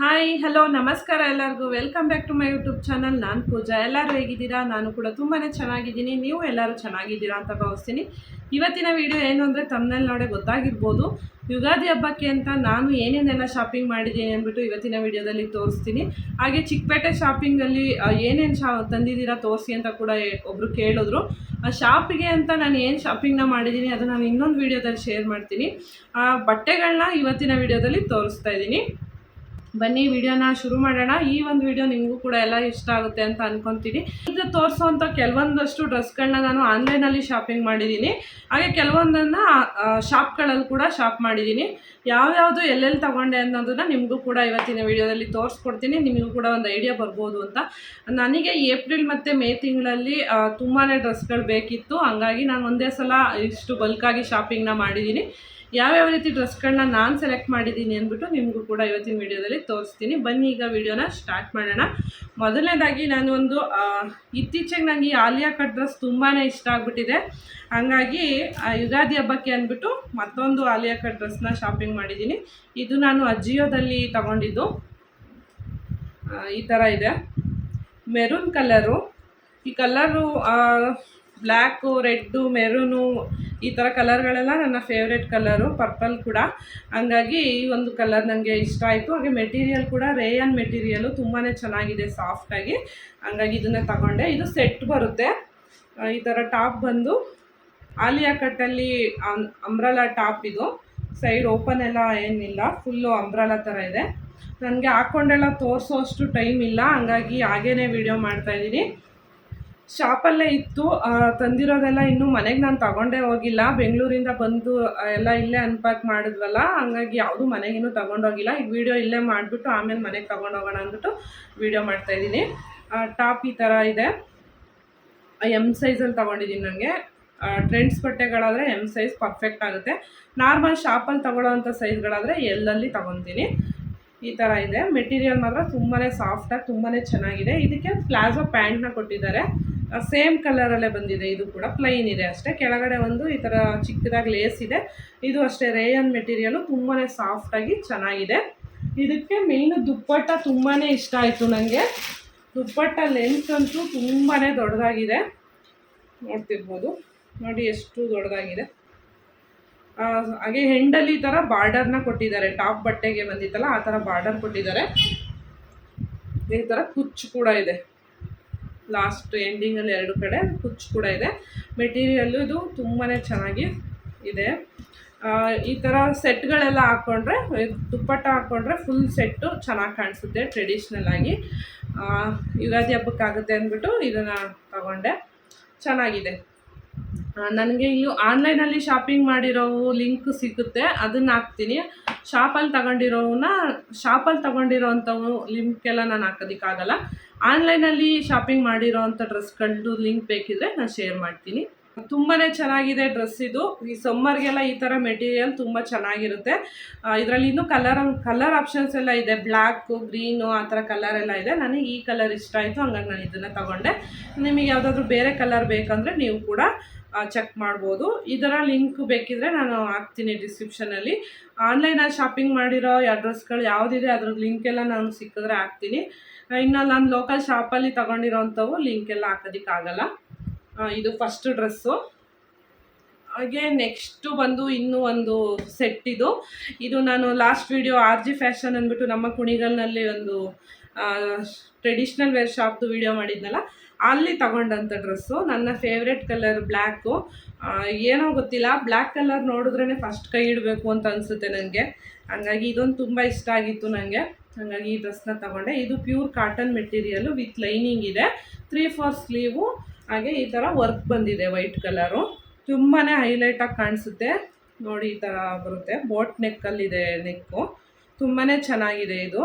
Hi hello ನಮಸ್ಕಾರ ಎಲ್ಲರಿಗೂ. Welcome back to my YouTube channel ನಾನು ಪೂಜಾ. ಎಲ್ಲರೂ ಹೇಗಿದ್ದೀರಾ? ನಾನು ಕೂಡ ತುಂಬಾ ಚೆನ್ನಾಗಿದ್ದೀನಿ. ನೀವು ಎಲ್ಲರೂ ಚೆನ್ನಾಗಿದ್ದೀರಾ ಅಂತ ಭಾವಿಸ್ತೀನಿ. ಇವತ್ತಿನ ವಿಡಿಯೋ ಏನು ಅಂದರೆ ತಮ್ಮನಲ್ಲಿ ನೋಡೇ ಗೊತ್ತಾಗಿರ್ಬೋದು. ಯುಗಾದಿ ಹಬ್ಬಕ್ಕೆ ಅಂತ ನಾನು ಏನೇನೆಲ್ಲ ಶಾಪಿಂಗ್ ಮಾಡಿದ್ದೀನಿ ಅಂದ್ಬಿಟ್ಟು ಇವತ್ತಿನ ವಿಡಿಯೋದಲ್ಲಿ ತೋರಿಸ್ತೀನಿ. ಹಾಗೆ ಚಿಕ್ಕಪೇಟೆ ಶಾಪಿಂಗಲ್ಲಿ ಏನೇನು ಶಾ, ತಂದಿದ್ದೀರಾ ತೋರಿಸಿ ಅಂತ ಕೂಡ ಒಬ್ರು ಕೇಳಿದ್ರು. ಆ ಶಾಪಿಗೆ ಅಂತ ನಾನು ಏನು ಶಾಪಿಂಗ್ನ ಮಾಡಿದ್ದೀನಿ ಅದು ನಾನು ಇನ್ನೊಂದು ವಿಡಿಯೋದಲ್ಲಿ ಶೇರ್ ಮಾಡ್ತೀನಿ. ಆ ಬಟ್ಟೆಗಳನ್ನ ಇವತ್ತಿನ ವಿಡಿಯೋದಲ್ಲಿ ತೋರಿಸ್ತಾ ಇದ್ದೀನಿ. ಬನ್ನಿ, ವಿಡಿಯೋನ ಶುರು ಮಾಡೋಣ. ಈ ಒಂದು ವಿಡಿಯೋ ನಿಮಗೂ ಕೂಡ ಎಲ್ಲ ಇಷ್ಟ ಆಗುತ್ತೆ ಅಂತ ಅನ್ಕೊಂತೀನಿ. ಇದು ತೋರಿಸೋವಂಥ ಕೆಲವೊಂದಷ್ಟು ಡ್ರೆಸ್ಗಳನ್ನ ನಾನು ಆನ್ಲೈನಲ್ಲಿ ಶಾಪಿಂಗ್ ಮಾಡಿದ್ದೀನಿ. ಹಾಗೆ ಕೆಲವೊಂದನ್ನು ಶಾಪ್ಗಳಲ್ಲಿ ಕೂಡ ಶಾಪ್ ಮಾಡಿದ್ದೀನಿ. ಯಾವ್ಯಾವುದು ಎಲ್ಲೆಲ್ಲಿ ತಗೊಂಡೆ ಅನ್ನೋದನ್ನ ನಿಮಗೂ ಕೂಡ ಇವತ್ತಿನ ವಿಡಿಯೋದಲ್ಲಿ ತೋರಿಸ್ಕೊಡ್ತೀನಿ. ನಿಮಗೂ ಕೂಡ ಒಂದು ಐಡಿಯಾ ಬರ್ಬೋದು ಅಂತ. ನನಗೆ ಏಪ್ರಿಲ್ ಮತ್ತು ಮೇ ತಿಂಗಳಲ್ಲಿ ತುಂಬಾ ಡ್ರೆಸ್ಗಳು ಬೇಕಿತ್ತು. ಹಂಗಾಗಿ ನಾನು ಒಂದೇ ಸಲ ಇಷ್ಟು ಬಲ್ಕಾಗಿ ಶಾಪಿಂಗ್ನ ಮಾಡಿದ್ದೀನಿ. ಯಾವ್ಯಾವ ರೀತಿ ಡ್ರೆಸ್ಗಳನ್ನ ನಾನು ಸೆಲೆಕ್ಟ್ ಮಾಡಿದ್ದೀನಿ ಅಂದ್ಬಿಟ್ಟು ನಿಮಗೂ ಕೂಡ ಇವತ್ತಿನ ವಿಡಿಯೋದಲ್ಲಿ ತೋರಿಸ್ತೀನಿ. ಬನ್ನಿ, ಈಗ ವಿಡಿಯೋನ ಸ್ಟಾರ್ಟ್ ಮಾಡೋಣ. ಮೊದಲನೇದಾಗಿ ನಾನು ಒಂದು ಇತ್ತೀಚೆಗೆ ನನಗೆ ಈ ಆಲಿಯಾ ಕಟ್ ಡ್ರೆಸ್ ತುಂಬಾ ಇಷ್ಟ ಆಗಿಬಿಟ್ಟಿದೆ. ಹಾಗಾಗಿ ಯುಗಾದಿ ಹಬ್ಬಕ್ಕೆ ಅಂದ್ಬಿಟ್ಟು ಮತ್ತೊಂದು ಆಲಿಯಾ ಕಟ್ ಡ್ರೆಸ್ನ ಶಾಪಿಂಗ್ ಮಾಡಿದ್ದೀನಿ. ಇದು ನಾನು ಅಜಿಯೋದಲ್ಲಿ ತಗೊಂಡಿದ್ದು. ಈ ಥರ ಇದೆ. Maroon colour. ಈ ಕಲರು ಬ್ಲ್ಯಾಕು ರೆಡ್ಡು, ಮೆರೂನು ಈ ಥರ ಕಲರ್ಗಳೆಲ್ಲ ನನ್ನ ಫೇವ್ರೆಟ್ ಕಲರು ಪರ್ಪಲ್ ಕೂಡ. ಹಂಗಾಗಿ ಈ ಒಂದು ಕಲರ್ ನನಗೆ ಇಷ್ಟ ಆಯಿತು. ಹಾಗೆ ಮೆಟೀರಿಯಲ್ ಕೂಡ ರೇಯನ್ ಮೆಟೀರಿಯಲು ತುಂಬಾ ಚೆನ್ನಾಗಿದೆ ಸಾಫ್ಟಾಗಿ ಹಂಗಾಗಿ ಇದನ್ನು ತಗೊಂಡೆ. ಇದು ಸೆಟ್ ಬರುತ್ತೆ. ಈ ಥರ ಟಾಪ್ ಬಂದು ಆಲಿಯಾ ಕಟ್ಟಲ್ಲಿ ಅಂಬ್ರಲ ಟಾಪ್ ಇದು. ಸೈಡ್ ಓಪನ್ ಎಲ್ಲ ಏನಿಲ್ಲ. ಫುಲ್ಲು ಅಂಬ್ರಲ ಥರ ಇದೆ. ನನಗೆ ಹಾಕ್ಕೊಂಡೆಲ್ಲ ತೋರಿಸೋ ಅಷ್ಟು ಟೈಮ್ ಇಲ್ಲ. ಹಂಗಾಗಿ ಹಾಗೇ ವಿಡಿಯೋ ಮಾಡ್ತಾಯಿದ್ದೀನಿ ಶಾಪಲ್ಲೇ ಇತ್ತು. ತಂದಿರೋದೆಲ್ಲ ಇನ್ನೂ ಮನೆಗೆ ನಾನು ತಗೊಂಡೇ ಹೋಗಿಲ್ಲ. ಬೆಂಗಳೂರಿಂದ ಬಂದು ಎಲ್ಲ ಇಲ್ಲೇ ಅನ್ಪ್ಯಾಕ್ ಮಾಡಿದ್ವಲ್ಲ, ಹಂಗಾಗಿ ಯಾವುದು ಮನೆಗೇನು ತಗೊಂಡೋಗಿಲ್ಲ ಈಗ ವಿಡಿಯೋ ಇಲ್ಲೇ ಮಾಡಿಬಿಟ್ಟು ಆಮೇಲೆ ಮನೆಗೆ ತಗೊಂಡೋಗೋಣ ಅಂದ್ಬಿಟ್ಟು ವಿಡಿಯೋ ಮಾಡ್ತಾಯಿದ್ದೀನಿ ಟಾಪ್ ಈ ಥರ ಇದೆ. ಎಂ ಸೈಜಲ್ಲಿ ತೊಗೊಂಡಿದ್ದೀನಿ ನನಗೆ ಟ್ರೆಂಡ್ಸ್ ಬಟ್ಟೆಗಳಾದರೆ ಎಂ ಸೈಜ್ ಪರ್ಫೆಕ್ಟ್ ಆಗುತ್ತೆ. ನಾರ್ಮಲ್ ಶಾಪಲ್ಲಿ ತಗೊಳ್ಳೋವಂಥ ಸೈಜ್ಗಳಾದರೆ ಎಲ್ಲಲ್ಲಿ ತೊಗೊತೀನಿ. ಈ ಥರ ಇದೆ. ಮೆಟೀರಿಯಲ್ ಮಾತ್ರ ತುಂಬಾ ಸಾಫ್ಟಾಗಿ ತುಂಬಾ ಚೆನ್ನಾಗಿದೆ. ಇದಕ್ಕೆ ಪ್ಲಾಜೋ ಪ್ಯಾಂಟ್ನ ಕೊಟ್ಟಿದ್ದಾರೆ. ಸೇಮ್ ಕಲರಲ್ಲೇ ಬಂದಿದೆ, ಇದು ಕೂಡ ಪ್ಲೈನ್ ಇದೆ ಅಷ್ಟೇ. ಕೆಳಗಡೆ ಒಂದು ಈ ಥರ ಚಿಕ್ಕದಾಗಿ ಲೇಸ್ ಇದೆ. ಇದು ಅಷ್ಟೇ ರೇಯನ್ ಮೆಟೀರಿಯಲು ತುಂಬಾ ಸಾಫ್ಟಾಗಿ ಚೆನ್ನಾಗಿದೆ. ಇದಕ್ಕೆ ಮೇನ್ ದುಪ್ಪಟ್ಟ ತುಂಬಾ ಇಷ್ಟ ಆಯಿತು ನನಗೆ ದುಪ್ಪಟ್ಟ ಲೆಂತ್ ಅಂತೂ ತುಂಬಾ ದೊಡ್ಡದಾಗಿದೆ. ನೋಡ್ತಿರ್ಬೋದು. ನೋಡಿ ಎಷ್ಟು ದೊಡ್ಡದಾಗಿದೆ. ಹಾಗೆ ಹೆಂಡಲ್ಲಿ ಈ ಥರ ಬಾರ್ಡರ್ನ ಕೊಟ್ಟಿದ್ದಾರೆ. ಟಾಪ್ ಬಟ್ಟೆಗೆ ಬಂದಿತ್ತಲ್ಲ, ಆ ಥರ ಬಾರ್ಡರ್ ಕೊಟ್ಟಿದ್ದಾರೆ. ಈ ಥರ ಕುಚ್ಚು ಕೂಡ ಇದೆ. ಲಾಸ್ಟ್ ಎಂಡಿಂಗಲ್ಲಿ ಎರಡು ಕಡೆ ಕುಚ್ಚು ಕೂಡ ಇದೆ. ಮೆಟೀರಿಯಲ್ಲು ಇದು ತುಂಬಾ ಚೆನ್ನಾಗಿ ಇದೆ. ಈ ಥರ ಸೆಟ್ಗಳೆಲ್ಲ ಹಾಕ್ಕೊಂಡ್ರೆ ದುಪ್ಪಟ್ಟ ಹಾಕ್ಕೊಂಡ್ರೆ ಫುಲ್ ಸೆಟ್ಟು ಚೆನ್ನಾಗಿ ಕಾಣಿಸುತ್ತೆ ಟ್ರೆಡಿಷ್ನಲ್ ಆಗಿ. ಯುಗಾದಿ ಹಬ್ಬಕ್ಕಾಗುತ್ತೆ ಅಂದ್ಬಿಟ್ಟು ಇದನ್ನು ತಗೊಂಡೆ. ಚೆನ್ನಾಗಿದೆ. ನನಗೆ ಇಲ್ಲಿ ಆನ್ಲೈನಲ್ಲಿ ಶಾಪಿಂಗ್ ಮಾಡಿರೋವು ಲಿಂಕ್ ಸಿಗುತ್ತೆ, ಅದನ್ನು ಹಾಕ್ತೀನಿ. ಶಾಪಲ್ಲಿ ತಗೊಂಡಿರೋವನ್ನ, ಶಾಪಲ್ಲಿ ತಗೊಂಡಿರೋವಂಥವು ಲಿಂಕೆಲ್ಲ ನಾನು ಹಾಕೋದಕ್ಕಾಗಲ್ಲ. ಆನ್ಲೈನಲ್ಲಿ ಶಾಪಿಂಗ್ ಮಾಡಿರೋ ಅಂಥ ಡ್ರೆಸ್ಗಳದ್ದು ಲಿಂಕ್ ಬೇಕಿದ್ರೆ ನಾನು ಶೇರ್ ಮಾಡ್ತೀನಿ. ತುಂಬಾ ಚೆನ್ನಾಗಿದೆ ಡ್ರೆಸ್ ಇದು. ಈ ಸಮ್ಮರ್ಗೆಲ್ಲ ಈ ಥರ ಮೆಟೀರಿಯಲ್ ತುಂಬ ಚೆನ್ನಾಗಿರುತ್ತೆ. ಇದರಲ್ಲಿ ಇನ್ನೂ ಕಲರ್ ಕಲರ್ ಆಪ್ಷನ್ಸ್ ಎಲ್ಲ ಇದೆ. ಬ್ಲ್ಯಾಕು, ಗ್ರೀನು ಆ ಥರ ಕಲರ್ ಎಲ್ಲ ಇದೆ. ನನಗೆ ಈ ಕಲರ್ ಇಷ್ಟ ಆಯಿತು, ಹಂಗಾಗಿ ನಾನು ಇದನ್ನು ತಗೊಂಡೆ. ನಿಮಗೆ ಯಾವುದಾದ್ರೂ ಬೇರೆ ಕಲರ್ ಬೇಕಂದರೆ ನೀವು ಕೂಡ ಚೆಕ್ ಮಾಡ್ಬೋದು. ಇದರ ಲಿಂಕ್ ಬೇಕಿದ್ರೆ ನಾನು ಹಾಕ್ತೀನಿ ಡಿಸ್ಕ್ರಿಪ್ಷನಲ್ಲಿ ಆನ್ಲೈನಲ್ಲಿ ಶಾಪಿಂಗ್ ಮಾಡಿರೋ ಅಡ್ರೆಸ್ಗಳು ಯಾವುದಿದೆ ಅದ್ರ ಎಲ್ಲ ನಾನು ಸಿಕ್ಕಿದ್ರೆ ಹಾಕ್ತೀನಿ. ಇನ್ನು ನಾನು ಲೋಕಲ್ ಶಾಪಲ್ಲಿ ಎಲ್ಲ ಹಾಕೋದಕ್ಕಾಗಲ್ಲ. ಆಗಲ್ಲ ಇದು ಫಸ್ಟ್ ಡ್ರೆಸ್ಸು ಹಾಗೆ ನೆಕ್ಸ್ಟು ಬಂದು ಇನ್ನೂ ಒಂದು ಸೆಟ್ ಇದು. ಇದು ನಾನು last video R G fashion ಅಂದ್ಬಿಟ್ಟು ನಮ್ಮ ಕುಣಿಗಲ್ನಲ್ಲಿ ಒಂದು ಟ್ರೆಡಿಷ್ನಲ್ ವೇರ್ ಶಾಪ್ದು ವಿಡಿಯೋ ಮಾಡಿದ್ನಲ್ಲ ಅಲ್ಲಿ ತಗೊಂಡಂಥ ಡ್ರೆಸ್ಸು. ನನ್ನ ಫೇವ್ರೆಟ್ ಕಲರ್ ಬ್ಲ್ಯಾಕು ಏನೋ ಗೊತ್ತಿಲ್ಲ ಬ್ಲ್ಯಾಕ್ ಕಲರ್ ನೋಡಿದ್ರೇ ಫಸ್ಟ್ ಕೈ ಇಡಬೇಕು ಅಂತ ಅನಿಸುತ್ತೆ ನನಗೆ ಹಂಗಾಗಿ ಇದೊಂದು ತುಂಬ ಇಷ್ಟ ಆಗಿತ್ತು ನನಗೆ ಹಾಗಾಗಿ ಈ ಡ್ರೆಸ್ನ ತಗೊಂಡೆ. ಇದು pure cotton material with lining ಇದೆ. ತ್ರೀ ಫೋರ್ ಸ್ಲೀವು ಹಾಗೆ ಈ ಥರ ವರ್ಕ್ ಬಂದಿದೆ ವೈಟ್ ಕಲರು ತುಂಬಾ ಹೈಲೈಟಾಗಿ ಕಾಣಿಸುತ್ತೆ. ನೋಡಿ ಈ ಥರ ಬರುತ್ತೆ. ಬೋಟ್ ನೆಕ್ಕಲ್ಲಿದೆ ನೆಕ್ಕು ತುಂಬಾ ಚೆನ್ನಾಗಿದೆ ಇದು.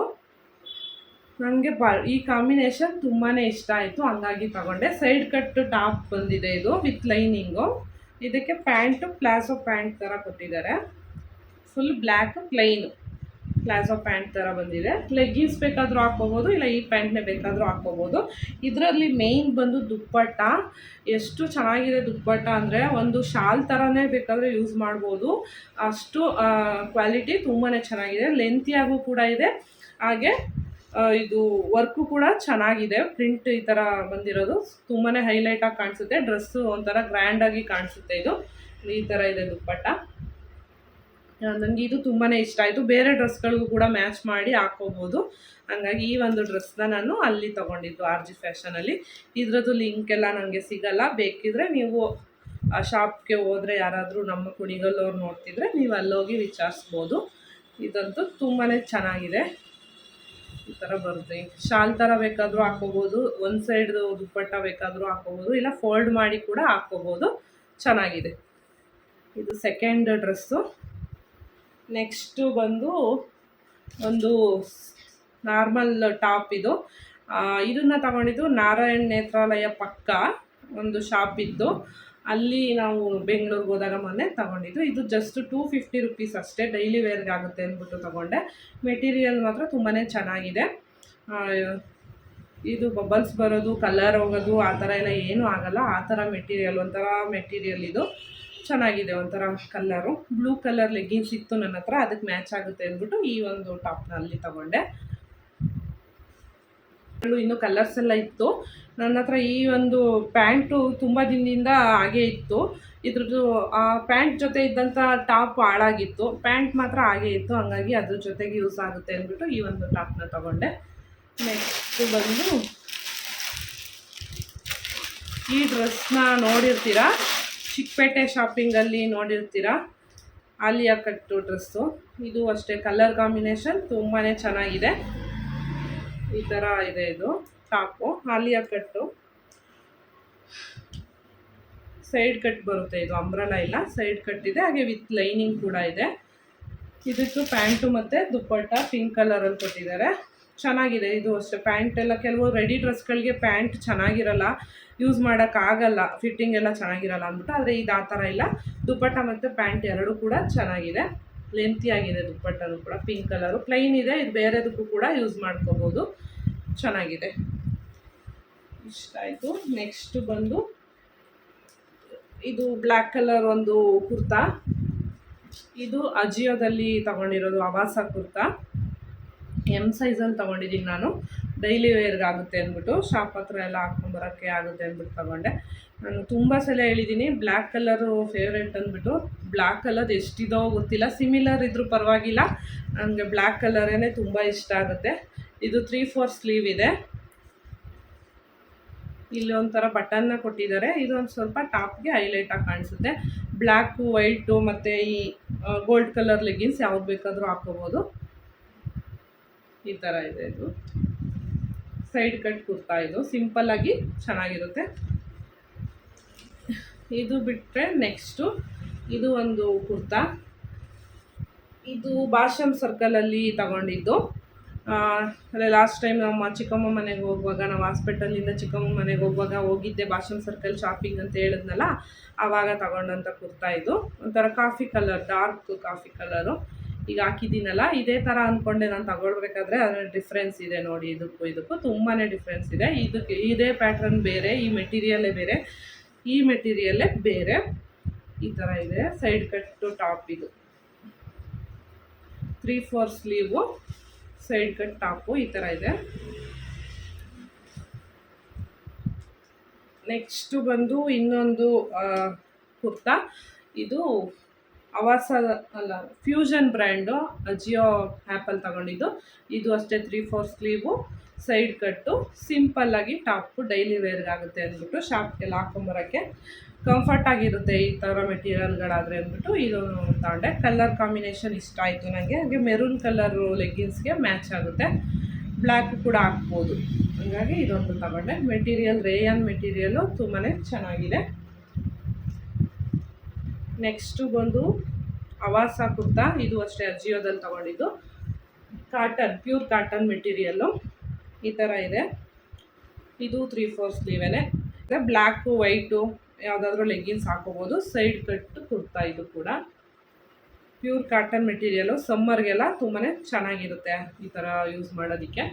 ನನಗೆ ಬಾ, ಈ ಕಾಂಬಿನೇಷನ್ ತುಂಬಾ ಇಷ್ಟ ಆಯಿತು. ಹಂಗಾಗಿ ತಗೊಂಡೆ. ಸೈಡ್ ಕಟ್ ಟಾಪ್ ಬಂದಿದೆ ಇದು ವಿತ್ ಲೈನಿಂಗು ಇದಕ್ಕೆ ಪ್ಯಾಂಟು ಪ್ಲಾಸೋ ಪ್ಯಾಂಟ್ ಥರ ಕೊಟ್ಟಿದ್ದಾರೆ. Full black plain palazzo pant ಥರ ಬಂದಿದೆ. ಲೆಗ್ಗಿನ್ಸ್ ಬೇಕಾದರೂ ಹಾಕ್ಕೋಬೋದು, ಇಲ್ಲ ಈ ಪ್ಯಾಂಟ್ನೇ ಬೇಕಾದರೂ ಹಾಕ್ಕೋಬೋದು. ಇದರಲ್ಲಿ ಮೇಯ್ನ್ ಬಂದು ದುಪ್ಪಟ್ಟ. ಎಷ್ಟು ಚೆನ್ನಾಗಿದೆ ದುಪ್ಪಟ್ಟ ಅಂದರೆ, ಒಂದು ಶಾಲ್ ಥರನೇ ಬೇಕಾದರೆ ಯೂಸ್ ಮಾಡ್ಬೋದು. ಅಷ್ಟು ಕ್ವಾಲಿಟಿ ತುಂಬಾ ಚೆನ್ನಾಗಿದೆ. ಲೆಂತಿಯಾಗೂ ಕೂಡ ಇದೆ. ಹಾಗೆ ಇದು ವರ್ಕು ಕೂಡ ಚೆನ್ನಾಗಿದೆ. ಪ್ರಿಂಟ್ ಈ ಥರ ಬಂದಿರೋದು. ತುಂಬಾ ಹೈಲೈಟಾಗಿ ಕಾಣಿಸುತ್ತೆ. ಡ್ರೆಸ್ಸು ಒಂಥರ ಗ್ರ್ಯಾಂಡಾಗಿ ಕಾಣಿಸುತ್ತೆ ಇದು. ಈ ಥರ ಇದೆ ದುಪ್ಪಟ್ಟ. ನನಗೆ ಇದು ತುಂಬಾ ಇಷ್ಟ ಆಯಿತು. ಬೇರೆ ಡ್ರೆಸ್ಗಳಿಗೂ ಕೂಡ ಮ್ಯಾಚ್ ಮಾಡಿ ಹಾಕೋಬೋದು. ಹಂಗಾಗಿ ಈ ಒಂದು ಡ್ರೆಸ್ನ ನಾನು ಅಲ್ಲಿ ತೊಗೊಂಡಿದ್ದು ಆರ್ ಜಿ ಫ್ಯಾಷನಲ್ಲಿ ಇದರದ್ದು ಲಿಂಕ್ ಎಲ್ಲ ನನಗೆ ಸಿಗಲ್ಲ. ಬೇಕಿದ್ರೆ ನೀವು, ಆ ಶಾಪ್ಗೆ ಹೋದರೆ ಯಾರಾದರೂ ನಮ್ಮ ಕುಣಿಗಲ್ಲವ್ರು ನೋಡ್ತಿದ್ರೆ ನೀವು ಅಲ್ಲೋಗಿ ವಿಚಾರಿಸ್ಬೋದು. ಇದಂತೂ ತುಂಬಾ ಚೆನ್ನಾಗಿದೆ. ಈ ಥರ ಬರುತ್ತೆ. ಶಾಲ್ ಥರ ಬೇಕಾದರೂ ಹಾಕೋಬೋದು, ಒಂದು ಸೈಡ್ದು ದುಪ್ಪಟ್ಟ ಬೇಕಾದರೂ ಹಾಕೋಬೋದು, ಇಲ್ಲ ಫೋಲ್ಡ್ ಮಾಡಿ ಕೂಡ ಹಾಕ್ಕೋಬೋದು ಚೆನ್ನಾಗಿದೆ. ಇದು ಸೆಕೆಂಡ್ ಡ್ರೆಸ್ಸು ನೆಕ್ಸ್ಟು ಬಂದು ಒಂದು ನಾರ್ಮಲ್ ಟಾಪ್ ಇದು. ಇದನ್ನು ಇದನ್ನ ತಗೊಂಡಿದ್ದು ನಾರಾಯಣ್ ನೇತ್ರಾಲಯ ಪಕ್ಕ ಒಂದು ಶಾಪ್ ಇತ್ತು ಅಲ್ಲಿ ನಾವು ಬೆಂಗಳೂರಿಗೆ ಹೋದಾಗ ಮೊನ್ನೆ ತೊಗೊಂಡಿದ್ದು. ಇದು ಜಸ್ಟ್ ಟೂ ಫಿಫ್ಟಿ ರುಪೀಸ್ ಅಷ್ಟೇ. ಡೈಲಿ ವೇರ್ಗೆ ಆಗುತ್ತೆ ಅಂದ್ಬಿಟ್ಟು ತಗೊಂಡೆ. ಮೆಟೀರಿಯಲ್ ಮಾತ್ರ ತುಂಬಾ ಚೆನ್ನಾಗಿದೆ. ಇದು ಬಬಲ್ಸ್ ಬರೋದು ಕಲರ್ ಹೋಗೋದು, ಆ ಥರ ಎಲ್ಲ ಏನೂ ಆಗಲ್ಲ. ಆ ಥರ ಮೆಟೀರಿಯಲ್ ಒಂಥರ ಮೆಟೀರಿಯಲ್ ಇದು. ಚೆನ್ನಾಗಿದೆ ಒಂಥರ ಕಲ್ಲರು ಬ್ಲೂ ಕಲರ್ ಲೆಗ್ಗಿನ್ಸ್ ಇತ್ತು ನನ್ನ ಹತ್ರ. ಅದಕ್ಕೆ ಮ್ಯಾಚ್ ಆಗುತ್ತೆ ಅಂದ್ಬಿಟ್ಟು ಈ ಒಂದು ಟಾಪ್ನಲ್ಲಿ ತಗೊಂಡೆ. ಇನ್ನು ಕಲರ್ಸ್ ಎಲ್ಲ ಇತ್ತು. ನನ್ನ ಹತ್ರ ಈ ಒಂದು ಪ್ಯಾಂಟು ತುಂಬ ದಿನದಿಂದ ಹಾಗೆ ಇತ್ತು. ಇದ್ರದ್ದು, ಆ ಪ್ಯಾಂಟ್ ಜೊತೆ ಇದ್ದಂಥ ಟಾಪ್ ಹಾಳಾಗಿತ್ತು. ಪ್ಯಾಂಟ್ ಮಾತ್ರ ಹಾಗೆ ಇತ್ತು. ಹಂಗಾಗಿ ಅದ್ರ ಜೊತೆಗೆ ಯೂಸ್ ಆಗುತ್ತೆ ಅಂದ್ಬಿಟ್ಟು ಈ ಒಂದು ಟಾಪ್ನ ತಗೊಂಡೆ. ನೆಕ್ಸ್ಟ್ ಬಂದು ಈ ಡ್ರೆಸ್ನ ನೋಡಿರ್ತೀರಾ? ಚಿಕ್ಕಪೇಟೆ ಶಾಪಿಂಗಲ್ಲಿ ನೋಡಿರ್ತೀರಾ? ಆಲಿಯಾ ಕಟ್ಟು ಡ್ರೆಸ್ಸು. ಇದು ಅಷ್ಟೇ ಕಲರ್ ಕಾಂಬಿನೇಷನ್ ತುಂಬಾ ಚೆನ್ನಾಗಿದೆ. ಈ ಥರ ಇದೆ ಇದು. ಟಾಪು ಆಲಿಯಾ ಕಟ್ಟು. ಸೈಡ್ ಕಟ್ ಬರುತ್ತೆ ಇದು ಅಂಬ್ರಲ ಇಲ್ಲ, ಸೈಡ್ ಕಟ್ ಇದೆ, ಹಾಗೆ ವಿತ್ ಲೈನಿಂಗ್ ಕೂಡ ಇದೆ. ಇದಕ್ಕೂ ಪ್ಯಾಂಟು ಮತ್ತು ದುಪ್ಪಟ್ಟ ಪಿಂಕ್ ಕಲರಲ್ಲಿ ಕೊಟ್ಟಿದ್ದಾರೆ. ಚೆನ್ನಾಗಿದೆ ಇದು ಅಷ್ಟೇ, ಪ್ಯಾಂಟ್ ಎಲ್ಲ ಕೆಲವು ರೆಡಿ ಡ್ರೆಸ್ಗಳಿಗೆ ಪ್ಯಾಂಟ್ ಚೆನ್ನಾಗಿರಲ್ಲ, ಯೂಸ್ ಮಾಡೋಕ್ಕಾಗಲ್ಲ, ಫಿಟ್ಟಿಂಗ್ ಎಲ್ಲ ಚೆನ್ನಾಗಿರಲ್ಲ ಅಂದ್ಬಿಟ್ಟು, ಆದರೆ ಇದು ಆ ಥರ ಇಲ್ಲ. ದುಪ್ಪಟ್ಟ ಮತ್ತು ಪ್ಯಾಂಟ್ ಎರಡೂ ಕೂಡ ಚೆನ್ನಾಗಿದೆ. ಲೆಂತಿ ಆಗಿದೆ ದುಪ್ಪಟ್ಟನೂ ಕೂಡ, ಪಿಂಕ್ ಕಲರು. ಪ್ಲೈನ್ ಇದೆ, ಇದು ಬೇರೆದಕ್ಕೂ ಕೂಡ ಯೂಸ್ ಮಾಡ್ಕೋಬೋದು. ಚೆನ್ನಾಗಿದೆ. ಇಷ್ಟ ಆಯಿತು ನೆಕ್ಸ್ಟ್ ಬಂದು ಇದು ಬ್ಲ್ಯಾಕ್ ಕಲರ್ ಒಂದು ಕುರ್ತಾ. ಇದು ಅಜಿಯೋದಲ್ಲಿ ತಗೊಂಡಿರೋದು ಅವಾಸ ಕುರ್ತಾ. ಎಂ ಸೈಜಲ್ಲಿ ತಗೊಂಡಿದ್ದೀನಿ ನಾನು. ಡೈಲಿ ವೇರ್ಗೆ ಆಗುತ್ತೆ ಅಂದ್ಬಿಟ್ಟು ಶಾಪ್ ಹತ್ರ ಎಲ್ಲ ಹಾಕ್ಕೊಂಬರೋಕ್ಕೆ ಆಗುತ್ತೆ ಅಂದ್ಬಿಟ್ಟು ತಗೊಂಡೆ. ನಾನು ತುಂಬ ಸಲ ಹೇಳಿದ್ದೀನಿ ಬ್ಲ್ಯಾಕ್ ಕಲರು ಫೇವ್ರೆಟ್ ಅಂದ್ಬಿಟ್ಟು ಬ್ಲ್ಯಾಕ್ ಕಲರ್ ಎಷ್ಟಿದೋ ಗೊತ್ತಿಲ್ಲ. ಸಿಮಿಲರ್ ಇದ್ರೂ ಪರವಾಗಿಲ್ಲ. ನನಗೆ ಬ್ಲ್ಯಾಕ್ ಕಲರೇ ತುಂಬ ಇಷ್ಟ ಆಗುತ್ತೆ. ಇದು ತ್ರೀ ಫೋರ್ ಸ್ಲೀವ್ ಇದೆ. ಇಲ್ಲಿ ಒಂಥರ ಬಟನ್ನ ಕೊಟ್ಟಿದ್ದಾರೆ. ಇದು ಒಂದು ಸ್ವಲ್ಪ ಟಾಪ್ಗೆ ಹೈಲೈಟಾಗಿ ಕಾಣಿಸುತ್ತೆ. ಬ್ಲ್ಯಾಕು ವೈಟು ಮತ್ತು ಈ ಗೋಲ್ಡ್ ಕಲರ್ ಲೆಗಿನ್ಸ್ ಯಾವ್ದು ಬೇಕಾದರೂ ಹಾಕೋಬೋದು. ಈ ಥರ ಇದೆ ಇದು. ಸೈಡ್ ಕಟ್ ಕುರ್ತಾ ಇದು. ಸಿಂಪಲ್ಲಾಗಿ ಚೆನ್ನಾಗಿರುತ್ತೆ. ಇದು ಬಿಟ್ಟರೆ ನೆಕ್ಸ್ಟು ಇದು ಒಂದು ಕುರ್ತಾ. ಇದು ಭಾಷಮ್ ಸರ್ಕಲಲ್ಲಿ ತಗೊಂಡಿದ್ದು. ಅದೇ ಲಾಸ್ಟ್ ಟೈಮ್ ನಮ್ಮ ಚಿಕ್ಕಮ್ಮ ಮನೆಗೆ ಹೋಗುವಾಗ, ನಾವು ಹಾಸ್ಪಿಟಲಿಂದ ಚಿಕ್ಕಮ್ಮ ಮನೆಗೆ ಹೋಗುವಾಗ ಹೋಗಿದ್ದೆ, ಭಾಷಣ ಸರ್ಕಲ್ ಶಾಪಿಂಗ್ ಅಂತ ಹೇಳಿದ್ನಲ್ಲ ಆವಾಗ ತಗೊಂಡಂಥ ಕುರ್ತಾ ಇದು. ಒಂಥರ coffee colour dark coffee colour ಈಗ ಹಾಕಿದ್ದೀನಲ್ಲ, ಇದೇ ಥರ ಅಂದ್ಕೊಂಡೆ ನಾನು ತಗೊಳ್ಬೇಕಾದ್ರೆ ಅದರ ಡಿಫ್ರೆನ್ಸ್ ಇದೆ ನೋಡಿ, ಇದಕ್ಕೂ ಇದಕ್ಕೂ ತುಂಬಾ ಡಿಫ್ರೆನ್ಸ್ ಇದೆ. ಇದಕ್ಕೆ, ಇದೇ ಪ್ಯಾಟ್ರನ್ ಬೇರೆ, ಈ ಮೆಟೀರಿಯಲ್ಲೇ ಬೇರೆ, ಈ ಮೆಟೀರಿಯಲ್ಲೇ ಬೇರೆ. ಈ ಥರ ಇದೆ ಸೈಡ್ ಕಟ್ಟು ಟಾಪ್ ಇದು. Three four sleeve side cut, top, ಈ ಥರ ಇದೆ. ನೆಕ್ಸ್ಟು ಬಂದು ಇನ್ನೊಂದು ಕುರ್ತಾ. ಇದು ಅವಾಸ, ಅಲ್ಲ, ಫ್ಯೂಷನ್ ಬ್ರ್ಯಾಂಡು ಜಿಯೋ ಆ್ಯಪಲ್ಲಿ ತಗೊಂಡಿದ್ದು. ಇದು ಅಷ್ಟೇ ತ್ರೀ ಫೋರ್ ಸ್ಲೀವು, ಸೈಡ್ ಕಟ್ಟು, ಸಿಂಪಲ್ಲಾಗಿ ಟಾಪು ಡೈಲಿ ವೇರ್ಗಾಗುತ್ತೆ ಅಂದ್ಬಿಟ್ಟು ಶಾಪ್ಗೆಲ್ಲ ಹಾಕೊಂಬರೋಕ್ಕೆ ಕಂಫರ್ಟ್ ಆಗಿರುತ್ತೆ ಈ ಥರ ಮೆಟೀರಿಯಲ್ಗಳಾದರೆ ಅಂದ್ಬಿಟ್ಟು ಇದು ತಗೊಂಡೆ. ಕಲರ್ ಕಾಂಬಿನೇಷನ್ ಇಷ್ಟ ಆಯಿತು ನನಗೆ ಹಾಗೆ ಮೆರೂನ್ ಕಲರು ಲೆಗ್ಗಿನ್ಸ್ಗೆ ಮ್ಯಾಚ್ ಆಗುತ್ತೆ. ಬ್ಲ್ಯಾಕ್ ಕೂಡ ಹಾಕ್ಬೋದು. ಹಾಗಾಗಿ ಇದೊಂದು ತಗೊಂಡೆ. ಮೆಟೀರಿಯಲ್ ರೇಯನ್ ಮೆಟೀರಿಯಲು ತುಂಬಾ ಚೆನ್ನಾಗಿದೆ. ನೆಕ್ಸ್ಟು ಬಂದು ಅವಾಸ ಕುರ್ತಾ. ಇದು ಅಷ್ಟೇ ಅಜಿಯೋದಲ್ಲಿ ತಗೊಂಡಿದ್ದು. ಕಾಟನ್ ಪ್ಯೂರ್ ಕಾಟನ್ ಮೆಟೀರಿಯಲ್ಲು ಈ ಥರ ಇದೆ. ಇದು ತ್ರೀ ಫೋರ್ ಸ್ಲೀವೇನೆ ಬ್ಲ್ಯಾಕು ವೈಟು ಯಾವುದಾದ್ರೂ ಲೆಗ್ಗಿನ್ಸ್ ಹಾಕೋಬೋದು ಸೈಡ್ ಕಟ್ ಕುರ್ತಾ ಇದು ಕೂಡ. ಪ್ಯೂರ್ ಕಾಟನ್ ಮೆಟೀರಿಯಲು ಸಮ್ಮರ್ಗೆಲ್ಲ ತುಂಬಾ ಚೆನ್ನಾಗಿರುತ್ತೆ ಈ ಥರ ಯೂಸ್ ಮಾಡೋದಕ್ಕೆ.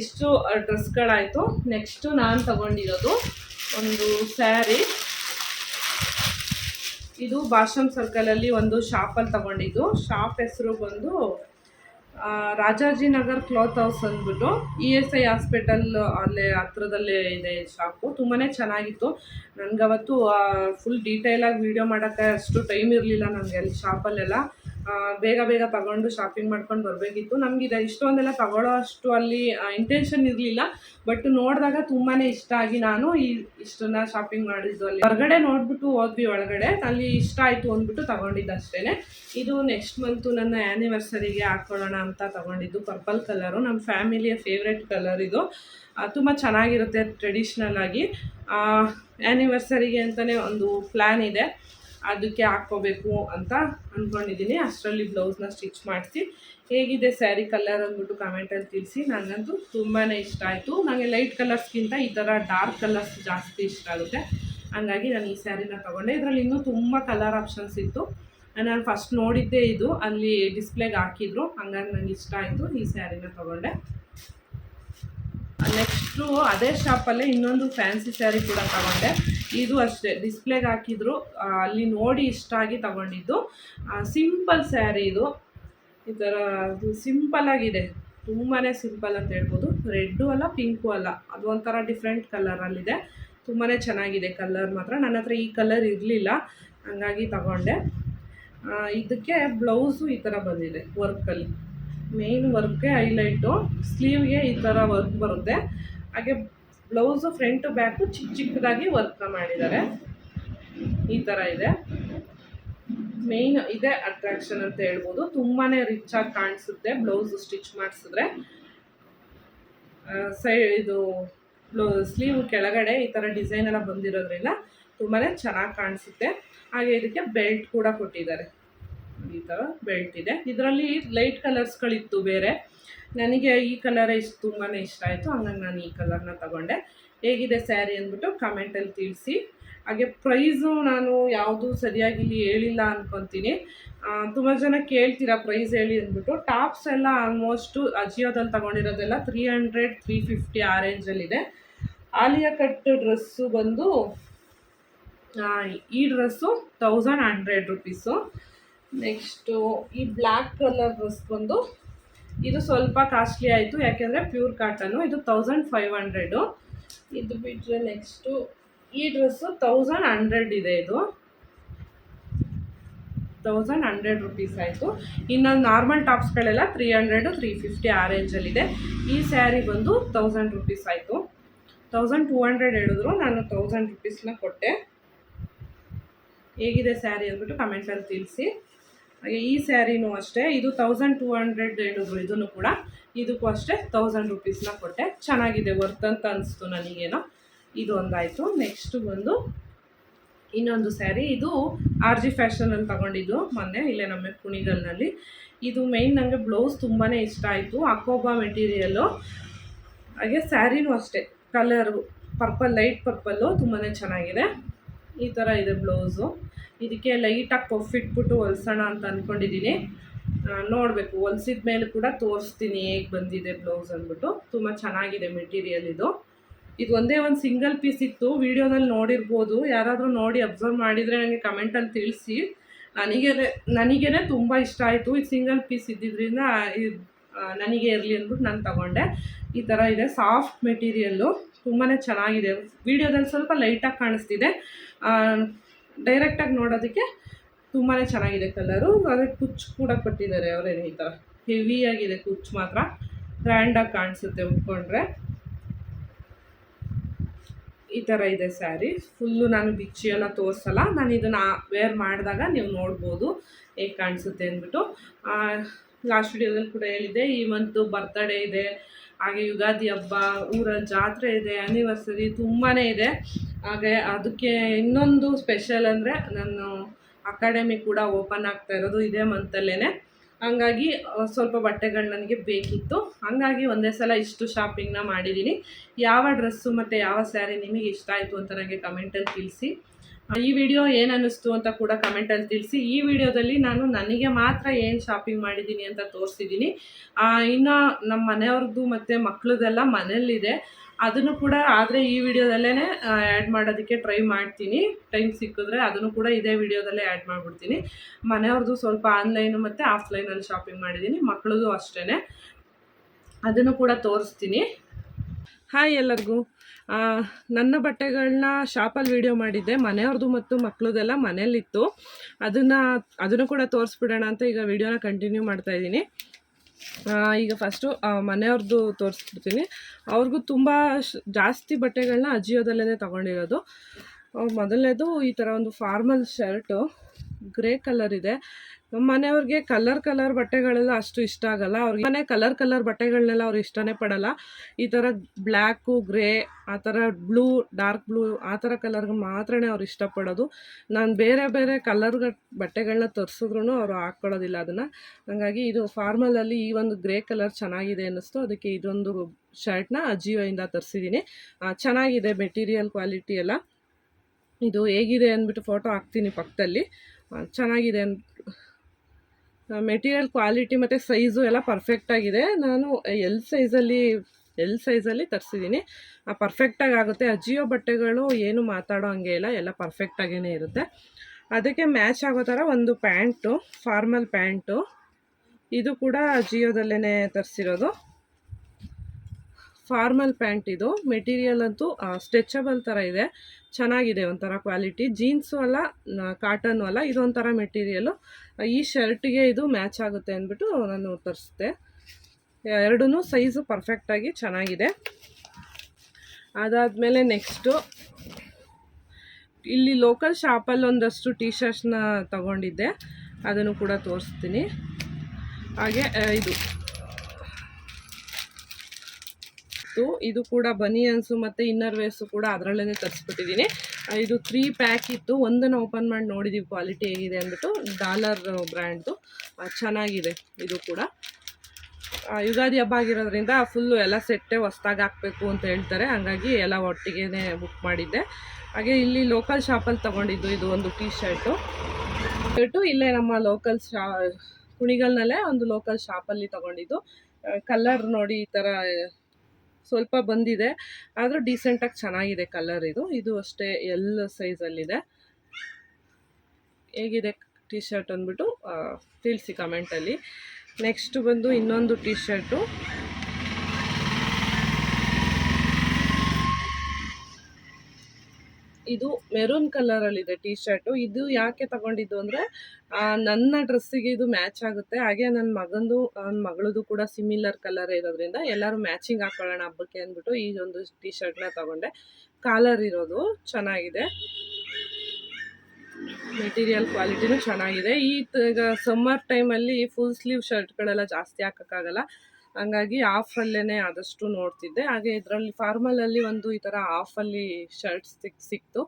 ಇಷ್ಟು ಡ್ರೆಸ್ಗಳಾಯಿತು ನೆಕ್ಸ್ಟು ನಾನು ತಗೊಂಡಿರೋದು ಒಂದು ಸ್ಯಾರಿ ಇದು ಭಾಷಮ್ ಸರ್ಕಲಲ್ಲಿ ಒಂದು ಶಾಪಲ್ಲಿ ತಗೊಂಡಿದ್ದು. ಶಾಪ್ ಹೆಸರು ಬಂದು ರಾಜಾಜಿನಗರ್ ಕ್ಲಾತ್ ಹೌಸ್ ಅಂದ್ಬಿಟ್ಟು ಇ ಎಸ್ ಐ ಹಾಸ್ಪಿಟಲ್ ಅಲ್ಲೇ ಹತ್ರದಲ್ಲೇ ಇದೆ ಶಾಪು. ತುಂಬಾ ಚೆನ್ನಾಗಿತ್ತು. ನನಗವತ್ತು ಫುಲ್ ಡೀಟೇಲಾಗಿ ವೀಡಿಯೋ ಮಾಡೋಕ್ಕೆ ಅಷ್ಟು ಟೈಮ್ ಇರಲಿಲ್ಲ ನನಗೆ ಅಲ್ಲಿ ಶಾಪಲ್ಲೆಲ್ಲ. ಬೇಗ ಬೇಗ ತಗೊಂಡು ಶಾಪಿಂಗ್ ಮಾಡ್ಕೊಂಡು ಬರಬೇಕಿತ್ತು. ನಮ್ಗೆ ಇದು ಇಷ್ಟೊಂದೆಲ್ಲ ತಗೊಳ್ಳೋ ಅಷ್ಟು ಅಲ್ಲಿ ಇಂಟೆನ್ಷನ್ ಇರಲಿಲ್ಲ. ಬಟ್ ನೋಡಿದಾಗ ತುಂಬಾ ಇಷ್ಟ ಆಗಿ ನಾನು ಈ ಇಷ್ಟನ್ನ ಶಾಪಿಂಗ್ ಮಾಡಿದ್ದು ಅಲ್ಲಿ ಹೊರಗಡೆ ನೋಡ್ಬಿಟ್ಟು ಹೋದ್ವಿ ಒಳಗಡೆ. ಅಲ್ಲಿ ಇಷ್ಟ ಆಯಿತು ಅಂದ್ಬಿಟ್ಟು ತಗೊಂಡಿದ್ದು ಅಷ್ಟೇ ಇದು ನೆಕ್ಸ್ಟ್ ಮಂತು ನನ್ನ ಆ್ಯನಿವರ್ಸರಿಗೆ ಹಾಕ್ಕೊಳ್ಳೋಣ ಅಂತ ತಗೊಂಡಿದ್ದು. ಪರ್ಪಲ್ ಕಲರು ನಮ್ಮ ಫ್ಯಾಮಿಲಿಯ ಫೇವ್ರೇಟ್ ಕಲರ್ ಇದು. ತುಂಬ ಚೆನ್ನಾಗಿರುತ್ತೆ ಟ್ರೆಡಿಷ್ನಲ್ ಆಗಿ. ಆ್ಯನಿವರ್ಸರಿಗೆ ಅಂತಲೇ ಒಂದು ಪ್ಲ್ಯಾನ್ ಇದೆ. ಅದಕ್ಕೆ ಹಾಕ್ಕೋಬೇಕು ಅಂತ ಅಂದ್ಕೊಂಡಿದ್ದೀನಿ ಅಷ್ಟರಲ್ಲಿ ಬ್ಲೌಸ್ನ ಸ್ಟಿಚ್ ಮಾಡಿಸಿ. ಹೇಗಿದೆ ಸ್ಯಾರಿ ಕಲರ್ ಅಂದ್ಬಿಟ್ಟು ಕಮೆಂಟಲ್ಲಿ ತಿಳಿಸಿ. ನನಗಂತೂ ತುಂಬಾ ಇಷ್ಟ ಆಯಿತು. ನನಗೆ ಲೈಟ್ ಕಲರ್ಸ್ಗಿಂತ ಈ ಥರ ಡಾರ್ಕ್ ಕಲರ್ಸ್ ಜಾಸ್ತಿ ಇಷ್ಟ ಆಗುತ್ತೆ. ಹಂಗಾಗಿ ನಾನು ಈ ಸ್ಯಾರಿನ ತೊಗೊಂಡೆ. ಇದರಲ್ಲಿ ಇನ್ನೂ ತುಂಬ ಕಲರ್ ಆಪ್ಷನ್ಸ್ ಇತ್ತು. ನಾನು ಫಸ್ಟ್ ನೋಡಿದ್ದೇ ಇದು. ಅಲ್ಲಿ ಡಿಸ್ಪ್ಲೇಗೆ ಹಾಕಿದ್ರು. ಹಂಗಾಗಿ ನನಗೆ ಇಷ್ಟ ಆಯಿತು ಈ ಸ್ಯಾರಿನ ತೊಗೊಂಡೆ. ನೆಕ್ಸ್ಟು ಅದೇ ಶಾಪಲ್ಲೇ ಇನ್ನೊಂದು ಫ್ಯಾನ್ಸಿ ಸ್ಯಾರಿ ಕೂಡ ತಗೊಂಡೆ. ಇದು ಅಷ್ಟೇ ಡಿಸ್ಪ್ಲೇಗೆ ಹಾಕಿದ್ರು. ಅಲ್ಲಿ ನೋಡಿ ಇಷ್ಟ ಆಗಿ ತಗೊಂಡಿದ್ದು. ಸಿಂಪಲ್ ಸ್ಯಾರಿ ಇದು. ಈ ಥರ ಸಿಂಪಲ್ ಆಗಿದೆ. ತುಂಬಾ ಸಿಂಪಲ್ ಅಂತ ಹೇಳ್ಬೋದು. ರೆಡ್ಡು ಅಲ್ಲ ಪಿಂಕು ಅಲ್ಲ. ಅದು ಒಂಥರ ಡಿಫ್ರೆಂಟ್ ಕಲರಲ್ಲಿದೆ ತುಂಬಾ ಚೆನ್ನಾಗಿದೆ ಕಲರ್ ಮಾತ್ರ. ನನ್ನ ಹತ್ರ ಈ ಕಲರ್ ಇರಲಿಲ್ಲ. ಹಂಗಾಗಿ ತಗೊಂಡೆ. ಇದಕ್ಕೆ ಬ್ಲೌಸು ಈ ಥರ ಬಂದಿದೆ ವರ್ಕಲ್ಲಿ ಮೇನ್ ವರ್ಕ್ಗೆ ಹೈಲೈಟು ಸ್ಲೀವ್ಗೆ ಈ ಥರ ವರ್ಕ್ ಬರುತ್ತೆ. ಹಾಗೆ ಬ್ಲೌಸು ಫ್ರಂಟು ಬ್ಯಾಕು ಚಿಕ್ಕ ಚಿಕ್ಕದಾಗಿ ವರ್ಕ್ ಮಾಡಿದ್ದಾರೆ. ಈ ಥರ ಇದೆ. ಮೇಯ್ನ್ ಇದೇ ಅಟ್ರಾಕ್ಷನ್ ಅಂತ ಹೇಳ್ಬೋದು. ತುಂಬಾ ರಿಚ್ ಆಗಿ ಕಾಣಿಸುತ್ತೆ ಬ್ಲೌಸ್ ಸ್ಟಿಚ್ ಮಾಡಿಸಿದ್ರೆ. ಸೈ, ಇದು ಬ್ಲೌ ಸ್ಲೀವ್ ಕೆಳಗಡೆ ಈ ಥರ ಡಿಸೈನ್ ಎಲ್ಲ ಬಂದಿರೋದ್ರಿಂದ ತುಂಬಾ ಚೆನ್ನಾಗಿ ಕಾಣಿಸುತ್ತೆ. ಹಾಗೆ ಇದಕ್ಕೆ ಬೆಲ್ಟ್ ಕೂಡ ಕೊಟ್ಟಿದ್ದಾರೆ. ಈ ಥರ ಬೆಲ್ಟ್ ಇದೆ. ಇದರಲ್ಲಿ ಲೈಟ್ ಕಲರ್ಸ್ಗಳಿತ್ತು ಬೇರೆ. ನನಗೆ ಈ ಕಲರೇ ಇಷ್ಟು ತುಂಬಾ ಇಷ್ಟ ಆಯಿತು, ಹಂಗಾಗಿ ನಾನು ಈ ಕಲರ್ನ ತಗೊಂಡೆ. ಹೇಗಿದೆ ಸ್ಯಾರಿ ಅಂದ್ಬಿಟ್ಟು ಕಮೆಂಟಲ್ಲಿ ತಿಳಿಸಿ. ಹಾಗೆ ಪ್ರೈಸು ನಾನು ಯಾವುದು ಸರಿಯಾಗಿ ಇಲ್ಲಿ ಹೇಳಿಲ್ಲ ಅಂದ್ಕೊತೀನಿ ತುಂಬ ಜನ ಕೇಳ್ತೀರಾ ಪ್ರೈಸ್ ಹೇಳಿ ಅಂದ್ಬಿಟ್ಟು. ಟಾಪ್ಸ್ ಎಲ್ಲ ಆಲ್ಮೋಸ್ಟು ಅಜಿಯೋದಲ್ಲಿ ತಗೊಂಡಿರೋದೆಲ್ಲ ತ್ರೀ ಹಂಡ್ರೆಡ್ ತ್ರೀ ಫಿಫ್ಟಿ ಆ ರೇಂಜಲ್ಲಿದೆ ಆಲಿಯಾ ಕಟ್ ಡ್ರೆಸ್ಸು ಬಂದು ಈ dress thousand hundred rupees next ಈ ಬ್ಲ್ಯಾಕ್ ಕಲರ್ ಡ್ರೆಸ್ ಬಂದು ಇದು ಸ್ವಲ್ಪ ಕಾಸ್ಟ್ಲಿ ಆಯಿತು, ಯಾಕೆಂದರೆ ಪ್ಯೂರ್ ಕಾಟನು ಇದು ತೌಸಂಡ್ ಫೈವ್ ಹಂಡ್ರೆಡು ಇದು ಬಿಟ್ಟರೆ ನೆಕ್ಸ್ಟು ಈ ಡ್ರೆಸ್ಸು ತೌಸಂಡ್ ಹಂಡ್ರೆಡ್ ಇದೆ ಇದು. ತೌಸಂಡ್ ಹಂಡ್ರೆಡ್ ರುಪೀಸ್ ಆಯಿತು. ಇನ್ನು ನಾರ್ಮಲ್ ಟಾಪ್ಸ್ಗಳೆಲ್ಲ ತ್ರೀ ಹಂಡ್ರೆಡು ತ್ರೀ ಫಿಫ್ಟಿ ಆ ರೇಂಜಲ್ಲಿದೆ ಈ ಸ್ಯಾರಿ ಬಂದು ತೌಸಂಡ್ ರುಪೀಸ್ ಆಯಿತು. ತೌಸಂಡ್ ಟೂ ಹಂಡ್ರೆಡ್ ಹೇಳಿದ್ರು, ನಾನು ತೌಸಂಡ್ ರುಪೀಸ್ನ ಕೊಟ್ಟೆ. ಹೇಗಿದೆ ಸ್ಯಾರಿ ಅಂದ್ಬಿಟ್ಟು ಕಮೆಂಟಲ್ಲಿ ತಿಳಿಸಿ. ಈ ಸ್ಯಾರಿನೂ ಅಷ್ಟೇ, ಇದು ತೌಸಂಡ್ ಟೂ ಹಂಡ್ರೆಡ್ ಹೇಳಿದ್ರು ಇದನ್ನು ಕೂಡ ಇದಕ್ಕೂ ಅಷ್ಟೇ ತೌಸಂಡ್ ರುಪೀಸ್ನ ಕೊಟ್ಟೆ. ಚೆನ್ನಾಗಿದೆ ವರ್ತ್ ಅಂತ ಅನಿಸ್ತು ನನಗೇನೋ. ಇದು ಒಂದಾಯಿತು ನೆಕ್ಸ್ಟು ಬಂದು ಇನ್ನೊಂದು ಸ್ಯಾರಿ. ಇದು ಆರ್ ಜಿ ಫ್ಯಾಷನಲ್ಲಿ ತಗೊಂಡಿದ್ದು ಮೊನ್ನೆ, ಇಲ್ಲೇ ನಮ್ಮ ಕುಣಿಗಲ್ನಲ್ಲಿ. ಇದು ಮೇಯ್ನ್ ನನಗೆ ಬ್ಲೌಸ್ ತುಂಬಾ ಇಷ್ಟ ಆಯಿತು ಅಕೋಬಾ ಮೆಟೀರಿಯಲ್ಲು ಹಾಗೆ ಸ್ಯಾರಿನೂ ಅಷ್ಟೇ ಕಲರು ಪರ್ಪಲ್ ಲೈಟ್ ಪರ್ಪಲ್ಲು ತುಂಬಾ ಚೆನ್ನಾಗಿದೆ. ಈ ಥರ ಇದೆ ಬ್ಲೌಸು. ಇದಕ್ಕೆ ಲೈಟಾಗಿ ಪಫ್ ಇಟ್ಬಿಟ್ಟು ಹೊಲ್ಸೋಣ ಅಂತ ಅಂದ್ಕೊಂಡಿದ್ದೀನಿ ನೋಡಬೇಕು, ಹೊಲ್ಸಿದ ಮೇಲೆ ಕೂಡ ತೋರಿಸ್ತೀನಿ ಹೇಗೆ ಬಂದಿದೆ ಬ್ಲೌಸ್ ಅಂದ್ಬಿಟ್ಟು. ತುಂಬ ಚೆನ್ನಾಗಿದೆ ಮೆಟೀರಿಯಲ್ ಇದು. ಇದು ಒಂದೇ ಒಂದು ಸಿಂಗಲ್ ಪೀಸ್ ಇತ್ತು. ವಿಡಿಯೋದಲ್ಲಿ ನೋಡಿರ್ಬೋದು. ಯಾರಾದರೂ ನೋಡಿ ಅಬ್ಸರ್ವ್ ಮಾಡಿದರೆ ನನಗೆ ಕಮೆಂಟಲ್ಲಿ ತಿಳಿಸಿ. ನನಗೆ ನನಗೇ ತುಂಬ ಇಷ್ಟ ಆಯಿತು. ಇದು ಸಿಂಗಲ್ ಪೀಸ್ ಇದ್ದಿದ್ದರಿಂದ ಇದು ನನಗೆ ಇರಲಿ ಅಂದ್ಬಿಟ್ಟು ನಾನು ತಗೊಂಡೆ. ಈ ಥರ ಇದೆ. ಸಾಫ್ಟ್ ಮೆಟೀರಿಯಲ್ಲು ತುಂಬಾ ಚೆನ್ನಾಗಿದೆ. ವಿಡಿಯೋದಲ್ಲಿ ಸ್ವಲ್ಪ ಲೈಟಾಗಿ ಕಾಣಿಸ್ತಿದೆ. ಡೈರೆಕ್ಟಾಗಿ ನೋಡೋದಕ್ಕೆ ತುಂಬಾ ಚೆನ್ನಾಗಿದೆ ಕಲರು ಅದಕ್ಕೆ ಕುಚ್ಚು ಕೂಡ ಕೊಟ್ಟಿದ್ದಾರೆ ಅವರೇನು ಈ ಥರ ಹೆವಿಯಾಗಿದೆ ಕುಚ್ಚು ಮಾತ್ರ. ಗ್ರ್ಯಾಂಡಾಗಿ ಕಾಣಿಸುತ್ತೆ ಉಟ್ಕೊಂಡ್ರೆ. ಈ ಥರ ಇದೆ ಸ್ಯಾರಿ ಫುಲ್ಲು ನಾನು ಬಿಚ್ಚಿ ಎಲ್ಲ ತೋರಿಸಲ್ಲ. ನಾನು ಇದನ್ನು ವೇರ್ ಮಾಡಿದಾಗ ನೀವು ನೋಡ್ಬೋದು ಹೇಗೆ ಕಾಣಿಸುತ್ತೆ ಅಂದ್ಬಿಟ್ಟು. ಲಾಸ್ಟ್ ವಿಡಿಯೋದಲ್ಲಿ ಕೂಡ ಹೇಳಿದ್ದೆ, ಈ ಮಂತು ಬರ್ತಡೇ ಇದೆ, ಹಾಗೆ ಯುಗಾದಿ ಹಬ್ಬ ಊರ ಜಾತ್ರೆ ಇದೆ ಆ್ಯನಿವರ್ಸರಿ ತುಂಬಾ ಇದೆ. ಹಾಗೆ ಅದಕ್ಕೆ ಇನ್ನೊಂದು ಸ್ಪೆಷಲ್ ಅಂದರೆ ನಾನು ಅಕಾಡೆಮಿ ಕೂಡ ಓಪನ್ ಆಗ್ತಾ ಇರೋದು ಇದೇ ಮಂತಲ್ಲೇ ಹಂಗಾಗಿ ಸ್ವಲ್ಪ ಬಟ್ಟೆಗಳು ನನಗೆ ಬೇಕಿತ್ತು. ಹಂಗಾಗಿ ಒಂದೇ ಸಲ ಇಷ್ಟು ಶಾಪಿಂಗ್ನ ಮಾಡಿದ್ದೀನಿ ಯಾವ ಡ್ರೆಸ್ಸು ಮತ್ತು ಯಾವ ಸ್ಯಾರಿ ನಿಮಗೆ ಇಷ್ಟ ಆಯಿತು ಅಂತ ನನಗೆ ಕಮೆಂಟಲ್ಲಿ ತಿಳಿಸಿ. ಈ ವಿಡಿಯೋ ಏನು ಅನ್ನಿಸ್ತು ಅಂತ ಕೂಡ ಕಮೆಂಟಲ್ಲಿ ತಿಳಿಸಿ. ಈ ವಿಡಿಯೋದಲ್ಲಿ ನಾನು ನನಗೆ ಮಾತ್ರ ಏನು ಶಾಪಿಂಗ್ ಮಾಡಿದ್ದೀನಿ ಅಂತ ತೋರಿಸಿದ್ದೀನಿ ಇನ್ನು ನಮ್ಮ ಮನೆಯವ್ರದ್ದು ಮತ್ತು ಮಕ್ಕಳದೆಲ್ಲ ಮನೇಲಿದೆ ಅದನ್ನು ಕೂಡ ಆದರೆ ಈ ವಿಡಿಯೋದಲ್ಲೇ ಆ್ಯಡ್ ಮಾಡೋದಕ್ಕೆ ಟ್ರೈ ಮಾಡ್ತೀನಿ. ಟೈಮ್ ಸಿಕ್ಕಿದ್ರೆ ಅದನ್ನು ಕೂಡ ಇದೇ ವಿಡಿಯೋದಲ್ಲೇ ಆ್ಯಡ್ ಮಾಡಿಬಿಡ್ತೀನಿ. ಮನೆಯವ್ರದ್ದು ಸ್ವಲ್ಪ ಆನ್ಲೈನು ಮತ್ತು ಆಫ್ಲೈನಲ್ಲಿ ಶಾಪಿಂಗ್ ಮಾಡಿದ್ದೀನಿ ಮಕ್ಕಳದು ಅಷ್ಟೇ ಅದನ್ನು ಕೂಡ ತೋರಿಸ್ತೀನಿ. ಹಾಯ್ ಎಲ್ಲರಿಗೂ. ನನ್ನ ಬಟ್ಟೆಗಳನ್ನ ಶಾಪಲ್ಲಿ ವೀಡಿಯೋ ಮಾಡಿದ್ದೆ. ಮನೆಯವ್ರದ್ದು ಮತ್ತು ಮಕ್ಕಳದೆಲ್ಲ ಮನೇಲಿತ್ತು ಅದನ್ನು ಅದನ್ನು ಕೂಡ ತೋರಿಸ್ಬಿಡೋಣ ಅಂತ ಈಗ ವಿಡಿಯೋನ ಕಂಟಿನ್ಯೂ ಮಾಡ್ತಾ ಇದ್ದೀನಿ. ಈಗ ಫಸ್ಟು ಮನೆಯವ್ರದ್ದು ತೋರಿಸ್ಬಿಡ್ತೀನಿ. ಅವ್ರಿಗೂ ತುಂಬ ಜಾಸ್ತಿ ಬಟ್ಟೆಗಳನ್ನ ಅಜಿಯೋದಲ್ಲೇ ತಗೊಂಡಿರೋದು. ಮೊದಲನೇದು ಈ ಥರ ಒಂದು ಫಾರ್ಮಲ್ ಶರ್ಟು ಗ್ರೇ ಕಲರ್ ಇದೆ. ನಮ್ಮ ಮನೆಯವ್ರಿಗೆ ಕಲರ್ ಕಲರ್ ಬಟ್ಟೆಗಳೆಲ್ಲ ಅಷ್ಟು ಇಷ್ಟ ಆಗಲ್ಲ. ಅವ್ರಿಗೆ ಮನೆ ಕಲರ್ ಕಲರ್ ಬಟ್ಟೆಗಳನ್ನೆಲ್ಲ ಅವ್ರು ಇಷ್ಟನೇ ಪಡಲ್ಲ. ಈ ಥರ ಬ್ಲ್ಯಾಕು ಗ್ರೇ, ಆ ಥರ ಬ್ಲೂ, ಡಾರ್ಕ್ ಬ್ಲೂ, ಆ ಥರ ಕಲರ್ಗೆ ಮಾತ್ರನೇ ಅವ್ರು ಇಷ್ಟಪಡೋದು ನಾನು ಬೇರೆ ಬೇರೆ ಕಲರ್ ಬಟ್ಟೆಗಳನ್ನ ತರಿಸಿದ್ರು ಅವರು ಹಾಕ್ಕೊಳ್ಳೋದಿಲ್ಲ ಅದನ್ನು. ಹಾಗಾಗಿ ಇದು ಫಾರ್ಮಲಲ್ಲಿ ಈ ಒಂದು ಗ್ರೇ ಕಲರ್ ಚೆನ್ನಾಗಿದೆ ಅನ್ನಿಸ್ತು. ಅದಕ್ಕೆ ಇದೊಂದು ಶರ್ಟ್ನ ಅಜಿಯೋಯಿಂದ ತರಿಸಿದ್ದೀನಿ ಚೆನ್ನಾಗಿದೆ ಮೆಟೀರಿಯಲ್ ಕ್ವಾಲಿಟಿ ಎಲ್ಲ. ಇದು ಹೇಗಿದೆ ಅಂದ್ಬಿಟ್ಟು ಫೋಟೋ ಹಾಕ್ತೀನಿ ಪಕ್ಕದಲ್ಲಿ. ಚೆನ್ನಾಗಿದೆ ಅನ್ ಮೆಟೀರಿಯಲ್ ಕ್ವಾಲಿಟಿ ಮತ್ತು ಸೈಜು ಎಲ್ಲ ಪರ್ಫೆಕ್ಟಾಗಿದೆ ನಾನು ಎಲ್ ಸೈಜಲ್ಲಿ ಎಲ್ ಸೈಜಲ್ಲಿ ತರಿಸಿದ್ದೀನಿ ಪರ್ಫೆಕ್ಟಾಗಿ ಆಗುತ್ತೆ. ಅಜಿಯೋ ಬಟ್ಟೆಗಳು ಏನು ಮಾತಾಡೋ ಹಂಗೆ ಇಲ್ಲ. ಎಲ್ಲ ಪರ್ಫೆಕ್ಟಾಗೇ ಇರುತ್ತೆ. ಅದಕ್ಕೆ ಮ್ಯಾಚ್ ಆಗೋ ಥರ ಒಂದು ಪ್ಯಾಂಟು ಫಾರ್ಮಲ್ ಪ್ಯಾಂಟು. ಇದು ಕೂಡ ಜಿಯೋದಲ್ಲೇ ತರಿಸಿರೋದು. ಫಾರ್ಮಲ್ ಪ್ಯಾಂಟ್ ಇದು. ಮೆಟೀರಿಯಲ್ ಅಂತೂ ಸ್ಟ್ರೆಚಬಲ್ ಥರ ಇದೆ. ಚೆನ್ನಾಗಿದೆ ಒಂಥರ ಕ್ವಾಲಿಟಿ ಜೀನ್ಸು ಅಲ್ಲ ಕಾಟನ್ ಅಲ್ಲ, ಇದೊಂಥರ ಮೆಟೀರಿಯಲು ಈ ಶರ್ಟ್ಗೆ ಇದು ಮ್ಯಾಚ್ ಆಗುತ್ತೆ ಅಂದ್ಬಿಟ್ಟು ನಾನು ತರಿಸಿದೆ. ಎರಡೂ ಸೈಜು ಪರ್ಫೆಕ್ಟಾಗಿ ಚೆನ್ನಾಗಿದೆ. ಅದಾದಮೇಲೆ ನೆಕ್ಸ್ಟು ಇಲ್ಲಿ ಲೋಕಲ್ ಶಾಪಲ್ಲಿ ಒಂದಷ್ಟು ಟೀ ಶರ್ಟ್ಸ್ನ ತಗೊಂಡಿದ್ದೆ. ಅದನ್ನು ಕೂಡ ತೋರಿಸ್ತೀನಿ. ಹಾಗೆ ಇದು. ಇತ್ತು. ಇದು ಕೂಡ ಬನಿಯನ್ಸು ಮತ್ತು ಇನ್ನರ್ ವೇರ್ಸು ಕೂಡ ಅದರಲ್ಲೇ ತರಿಸ್ಬಿಟ್ಟಿದ್ದೀನಿ ಇದು ತ್ರೀ ಪ್ಯಾಕ್ ಇತ್ತು. ಒಂದನ್ನು ಓಪನ್ ಮಾಡಿ ನೋಡಿದ್ದೀವಿ ಕ್ವಾಲಿಟಿ ಹೇಗಿದೆ ಅಂದ್ಬಿಟ್ಟು. ಡಾಲರ್ ಬ್ರ್ಯಾಂಡ್ದು ಚೆನ್ನಾಗಿದೆ ಇದು ಕೂಡ. ಯುಗಾದಿ ಹಬ್ಬ ಆಗಿರೋದ್ರಿಂದ ಫುಲ್ಲು ಎಲ್ಲ ಸೆಟ್ಟೇ ಹೊಸ್ದಾಗಿ ಹಾಕಬೇಕು ಅಂತ ಹೇಳ್ತಾರೆ. ಹಂಗಾಗಿ ಎಲ್ಲ ಒಟ್ಟಿಗೆ ಬುಕ್ ಮಾಡಿದ್ದೆ. ಹಾಗೆ ಇಲ್ಲಿ ಲೋಕಲ್ ಶಾಪಲ್ಲಿ ತೊಗೊಂಡಿದ್ದು ಇದು ಒಂದು ಟೀ ಶರ್ಟು ಶರ್ಟು ಇಲ್ಲೇ ನಮ್ಮ ಲೋಕಲ್ ಶಾ ಕುಣಿಗಲ್ನಲ್ಲೇ ಒಂದು ಲೋಕಲ್ ಶಾಪಲ್ಲಿ ತೊಗೊಂಡಿದ್ದು. ಕಲರ್ ನೋಡಿ ಈ ಥರ ಸ್ವಲ್ಪ ಬಂದಿದೆ, ಆದರೂ ಡೀಸೆಂಟಾಗಿ ಚೆನ್ನಾಗಿದೆ ಕಲರ್ ಇದು. ಇದು ಅಷ್ಟೇ ಎಲ್ ಸೈಜಲ್ಲಿದೆ ಹೇಗಿದೆ ಟಿ ಶರ್ಟ್ ಅಂದ್ಬಿಟ್ಟು ತಿಳಿಸಿ ಕಮೆಂಟಲ್ಲಿ ನೆಕ್ಸ್ಟ್ ಬಂದು ಇನ್ನೊಂದು ಟಿ ಶರ್ಟು ಇದು ಮೆರೂನ್ ಕಲರಲ್ಲಿದೆ ಟಿ ಶರ್ಟು ಇದು ಯಾಕೆ ತಗೊಂಡಿದ್ದು ಅಂದರೆ ನನ್ನ ಡ್ರೆಸ್ಸಿಗೆ ಇದು ಮ್ಯಾಚ್ ಆಗುತ್ತೆ. ಹಾಗೆ ನನ್ನ ಮಗಂದು ನನ್ನ ಮಗಳದು ಕೂಡ ಸಿಮಿಲರ್ ಕಲರ್ ಇರೋದ್ರಿಂದ ಎಲ್ಲರೂ ಮ್ಯಾಚಿಂಗ್ ಹಾಕೊಳ್ಳೋಣ ಹಬ್ಬಕ್ಕೆ ಅಂದ್ಬಿಟ್ಟು ಈ ಒಂದು ಟಿ ಶರ್ಟ್ನ ತಗೊಂಡೆ. ಕಾಲರ್ ಇರೋದು ಚೆನ್ನಾಗಿದೆ. ಮೆಟೀರಿಯಲ್ ಕ್ವಾಲಿಟಿನೂ ಚೆನ್ನಾಗಿದೆ. ಈ ಈಗ ಸಮ್ಮರ್ ಟೈಮಲ್ಲಿ ಫುಲ್ ಸ್ಲೀವ್ ಶರ್ಟ್ಗಳೆಲ್ಲ ಜಾಸ್ತಿ ಹಾಕೋಕ್ಕಾಗಲ್ಲ. ಹಂಗಾಗಿ ಆಫಲ್ಲೇ ಆದಷ್ಟು ನೋಡ್ತಿದ್ದೆ. ಹಾಗೆ ಇದರಲ್ಲಿ ಫಾರ್ಮಲಲ್ಲಿ ಒಂದು ಈ ಥರ ಆಫಲ್ಲಿ ಶರ್ಟ್ ಸಿಕ್, ಸಿಕ್ತು.